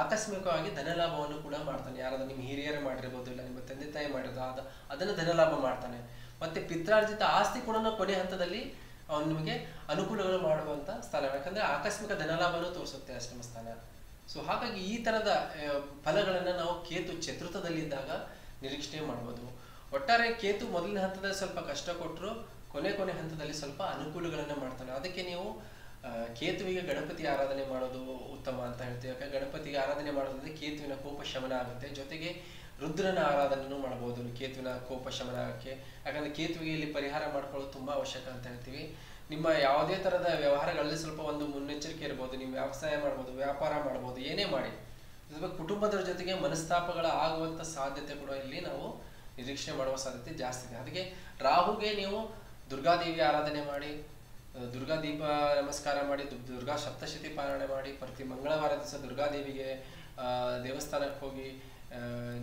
ಆಕಸ್ಮಿಕವಾಗಿ ಧನಲಾಭವನ್ನು ಕೂಡ ಮಾಡ್ತಾನೆ. ಯಾರಾದರೂ ನಿಮ್ಮ ಹಿರಿಯರು ಮಾಡಿರ್ಬೋದು, ಇಲ್ಲ ನಿಮ್ಮ ತಂದೆ ತಾಯಿ ಮಾಡಿರೋದು ಅದ ಅದನ್ನು ಧನಲಾಭ ಮಾಡ್ತಾನೆ. ಮತ್ತೆ ಪಿತ್ರಾರ್ಜಿತ ಆಸ್ತಿ ಕೂಡ ಕೊನೆ ಹಂತದಲ್ಲಿ ಅವನು ನಿಮಗೆ ಅನುಕೂಲಗಳು ಮಾಡುವಂತ ಸ್ಥಾನ ಯಾಕಂದ್ರೆ ಆಕಸ್ಮಿಕ ಧನಲಾಭನೂ ತೋರಿಸುತ್ತೆ ಅಷ್ಟಮ ಸ್ಥಾನ. ಸೊ ಹಾಗಾಗಿ ಈ ತರದ ಫಲಗಳನ್ನ ನಾವು ಕೇತು ಚತುರ್ಥದಲ್ಲಿದ್ದಾಗ ನಿರೀಕ್ಷಣೆ ಮಾಡ್ಬೋದು. ಒಟ್ಟಾರೆ ಕೇತು ಮೊದಲಿನ ಹಂತದಲ್ಲಿ ಸ್ವಲ್ಪ ಕಷ್ಟ ಕೊಟ್ಟರು ಕೊನೆ ಕೊನೆ ಹಂತದಲ್ಲಿ ಸ್ವಲ್ಪ ಅನುಕೂಲಗಳನ್ನ ಮಾಡ್ತಾನೆ. ಅದಕ್ಕೆ ನೀವು ಕೇತುವಿಗೆ ಗಣಪತಿ ಆರಾಧನೆ ಮಾಡೋದು ಉತ್ತಮ ಅಂತ ಹೇಳ್ತೀವಿ. ಯಾಕಂದ್ರೆ ಗಣಪತಿಗೆ ಆರಾಧನೆ ಮಾಡೋದ್ರಿಂದ ಕೇತುವಿನ ಕೋಪ ಶಮನ ಆಗುತ್ತೆ. ಜೊತೆಗೆ ರುದ್ರನ ಆರಾಧನೆನೂ ಮಾಡಬಹುದು, ಕೇತುವಿನ ಕೋಪ ಶಮನ ಆಗಕ್ಕೆ ಯಾಕಂದ್ರೆ ಕೇತುವಿಗೆ ಇಲ್ಲಿ ಪರಿಹಾರ ಮಾಡ್ಕೊಳ್ಳೋದು ತುಂಬಾ ಅವಶ್ಯಕ ಅಂತ ಹೇಳ್ತೀವಿ. ನಿಮ್ಮ ಯಾವುದೇ ತರದ ವ್ಯವಹಾರಗಳಲ್ಲಿ ಸ್ವಲ್ಪ ಒಂದು ಮುನ್ನೆಚ್ಚರಿಕೆ ಇರ್ಬೋದು, ನೀವು ವ್ಯವಸಾಯ ಮಾಡ್ಬೋದು, ವ್ಯಾಪಾರ ಮಾಡ್ಬೋದು, ಏನೇ ಮಾಡಿ. ಕುಟುಂಬದವ್ರ ಜೊತೆಗೆ ಮನಸ್ತಾಪಗಳ ಆಗುವಂತ ಸಾಧ್ಯತೆ ಕೂಡ ಇಲ್ಲಿ ನಾವು ನಿರೀಕ್ಷೆ ಮಾಡುವ ಸಾಧ್ಯತೆ ಜಾಸ್ತಿ ಇದೆ. ಅದಕ್ಕೆ ರಾಹುಗೆ ನೀವು ದುರ್ಗಾದೇವಿ ಆರಾಧನೆ ಮಾಡಿ ದುರ್ಗಾ ದೀಪ ನಮಸ್ಕಾರ ಮಾಡಿ ದುರ್ಗಾ ಸಪ್ತಶತಿ ಪಾರಾಯಣೆ ಮಾಡಿ, ಪ್ರತಿ ಮಂಗಳವಾರ ದಿವಸ ದುರ್ಗಾದೇವಿಗೆ ದೇವಸ್ಥಾನಕ್ಕೆ ಹೋಗಿ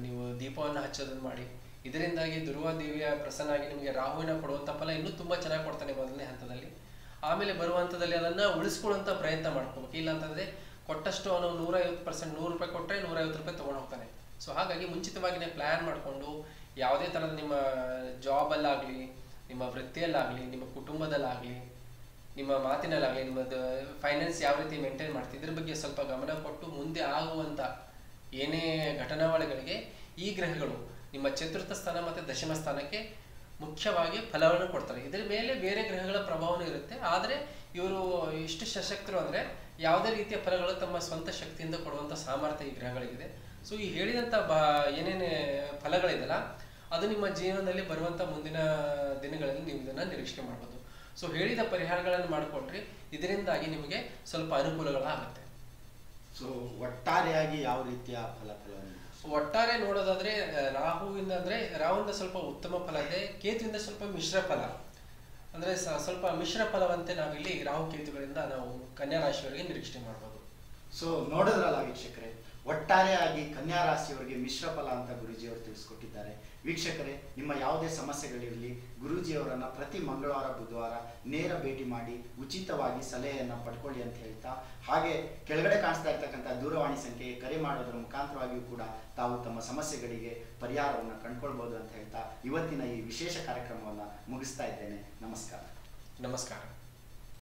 ನೀವು ದೀಪವನ್ನು ಹಚ್ಚೋದನ್ನು ಮಾಡಿ. ಇದರಿಂದಾಗಿ ದುರ್ಗಾದೇವಿಯ ಪ್ರಸನ್ನಾಗಿ ನಿಮಗೆ ರಾಹುವಿನ ಕೊಡುವಂಥ ಫಲ ಇನ್ನೂ ತುಂಬ ಚೆನ್ನಾಗಿ ಕೊಡ್ತಾನೆ ಮೊದಲನೇ ಹಂತದಲ್ಲಿ. ಆಮೇಲೆ ಬರುವ ಹಂತದಲ್ಲಿ ಅದನ್ನ ಉಳಿಸ್ಕೊಳ್ಳುವಂತ ಪ್ರಯತ್ನ ಮಾಡ್ಕೋಬೇಕು. ಇಲ್ಲ ಅಂತಂದರೆ ಕೊಟ್ಟಷ್ಟು ಅವನು ನೂರೈವತ್ತು ಪರ್ಸೆಂಟ್ ನೂರು ರೂಪಾಯಿ ಕೊಟ್ಟರೆ ನೂರೈವತ್ತು ರೂಪಾಯಿ ತೊಗೊಂಡು ಹೋಗ್ತಾನೆ. ಸೊ ಹಾಗಾಗಿ ಮುಂಚಿತವಾಗಿನೇ ಪ್ಲ್ಯಾನ್ ಮಾಡಿಕೊಂಡು ಯಾವುದೇ ಥರದ ನಿಮ್ಮ ಜಾಬಲ್ಲಾಗಲಿ ನಿಮ್ಮ ವೃತ್ತಿಯಲ್ಲಾಗಲಿ, ನಿಮ್ಮ ಕುಟುಂಬದಲ್ಲಾಗಲಿ, ನಿಮ್ಮ ಮಾತಿನಲ್ಲಾಗಲಿ, ನಿಮ್ಮದು ಫೈನಾನ್ಸ್ ಯಾವ ರೀತಿ ಮೇಂಟೈನ್ ಮಾಡ್ತೀವಿ, ಇದ್ರ ಬಗ್ಗೆ ಸ್ವಲ್ಪ ಗಮನ ಕೊಟ್ಟು ಮುಂದೆ ಆಗುವಂತ ಏನೇ ಘಟನಾವಳಿಗಳಿಗೆ ಈ ಗ್ರಹಗಳು ನಿಮ್ಮ ಚತುರ್ಥ ಸ್ಥಾನ ಮತ್ತು ದಶಮ ಸ್ಥಾನಕ್ಕೆ ಮುಖ್ಯವಾಗಿ ಫಲವನ್ನು ಕೊಡ್ತಾರೆ. ಇದರ ಮೇಲೆ ಬೇರೆ ಗ್ರಹಗಳ ಪ್ರಭಾವನೂ ಇರುತ್ತೆ. ಆದರೆ ಇವರು ಇಷ್ಟು ಸಶಕ್ತರು ಅಂದರೆ ಯಾವುದೇ ರೀತಿಯ ಫಲಗಳು ತಮ್ಮ ಸ್ವಂತ ಶಕ್ತಿಯಿಂದ ಕೊಡುವಂಥ ಸಾಮರ್ಥ್ಯ ಈ ಗ್ರಹಗಳಿಗಿದೆ. ಸೊ ಈ ಹೇಳಿದಂಥ ಬಾ, ಏನೇನೇ ಫಲಗಳಿದೆಯಲ್ಲ ಅದು ನಿಮ್ಮ ಜೀವನದಲ್ಲಿ ಬರುವಂಥ ಮುಂದಿನ ದಿನಗಳಲ್ಲಿ ನೀವು ಇದನ್ನು ನಿರೀಕ್ಷೆ ಮಾಡ್ಬೋದು. ಸೊ ಹೇಳಿದ ಪರಿಹಾರಗಳನ್ನು ಮಾಡಿಕೊಟ್ರಿ ಇದರಿಂದಾಗಿ ನಿಮಗೆ ಸ್ವಲ್ಪ ಅನುಕೂಲಗಳಾಗುತ್ತೆ. ಸೊ ಒಟ್ಟಾರೆಯಾಗಿ ಯಾವ ರೀತಿಯ ಫಲಫಲವನ್ನು ಒಟ್ಟಾರೆ ನೋಡೋದಾದ್ರೆ ರಾಹುವಿಂದ ಅಂದ್ರೆ ರಾಹುವಿಂದ ಸ್ವಲ್ಪ ಉತ್ತಮ ಫಲ ಇದೆ ಕೇತುವಿಂದ ಸ್ವಲ್ಪ ಮಿಶ್ರ ಫಲ. ಅಂದ್ರೆ ಸ್ವಲ್ಪ ಮಿಶ್ರ ಫಲವಂತೆ ನಾವಿಲ್ಲಿ ರಾಹು ಕೇತುಗಳಿಂದ ನಾವು ಕನ್ಯಾ ರಾಶಿಯವರಿಗೆ ನಿರೀಕ್ಷೆ ಮಾಡಬಹುದು ಸೊ ನೋಡಿದ್ರಲ್ಲ ವೀಕ್ಷಕರೇ ಒಟ್ಟಾರೆಯಾಗಿ ಕನ್ಯಾ ರಾಶಿಯವರಿಗೆ ಮಿಶ್ರ ಫಲ ಅಂತ ಗುರುಜಿಯವರು ತಿಳಿಸ್ಕೊಟ್ಟಿದ್ದಾರೆ. ವೀಕ್ಷಕರೇ, ನಿಮ್ಮ ಯಾವುದೇ ಸಮಸ್ಯೆಗಳಿರಲಿ, ಗುರೂಜಿಯವರನ್ನ ಪ್ರತಿ ಮಂಗಳವಾರ, ಬುಧವಾರ ನೇರ ಭೇಟಿ ಮಾಡಿ ಉಚಿತವಾಗಿ ಸಲಹೆಯನ್ನು ಪಡ್ಕೊಳ್ಳಿ ಅಂತ ಹೇಳ್ತಾ, ಹಾಗೆ ಕೆಳಗಡೆ ಕಾಣಿಸ್ತಾ ಇರ್ತಕ್ಕಂಥ ದೂರವಾಣಿ ಸಂಖ್ಯೆಗೆ ಕರೆ ಮಾಡೋದರ ಮುಖಾಂತರವಾಗಿಯೂ ಕೂಡ ತಾವು ತಮ್ಮ ಸಮಸ್ಯೆಗಳಿಗೆ ಪರಿಹಾರವನ್ನು ಕಂಡುಕೊಳ್ಬೋದು ಅಂತ ಹೇಳ್ತಾ, ಇವತ್ತಿನ ಈ ವಿಶೇಷ ಕಾರ್ಯಕ್ರಮವನ್ನು ಮುಗಿಸ್ತಾ ಇದ್ದೇನೆ. ನಮಸ್ಕಾರ. ನಮಸ್ಕಾರ.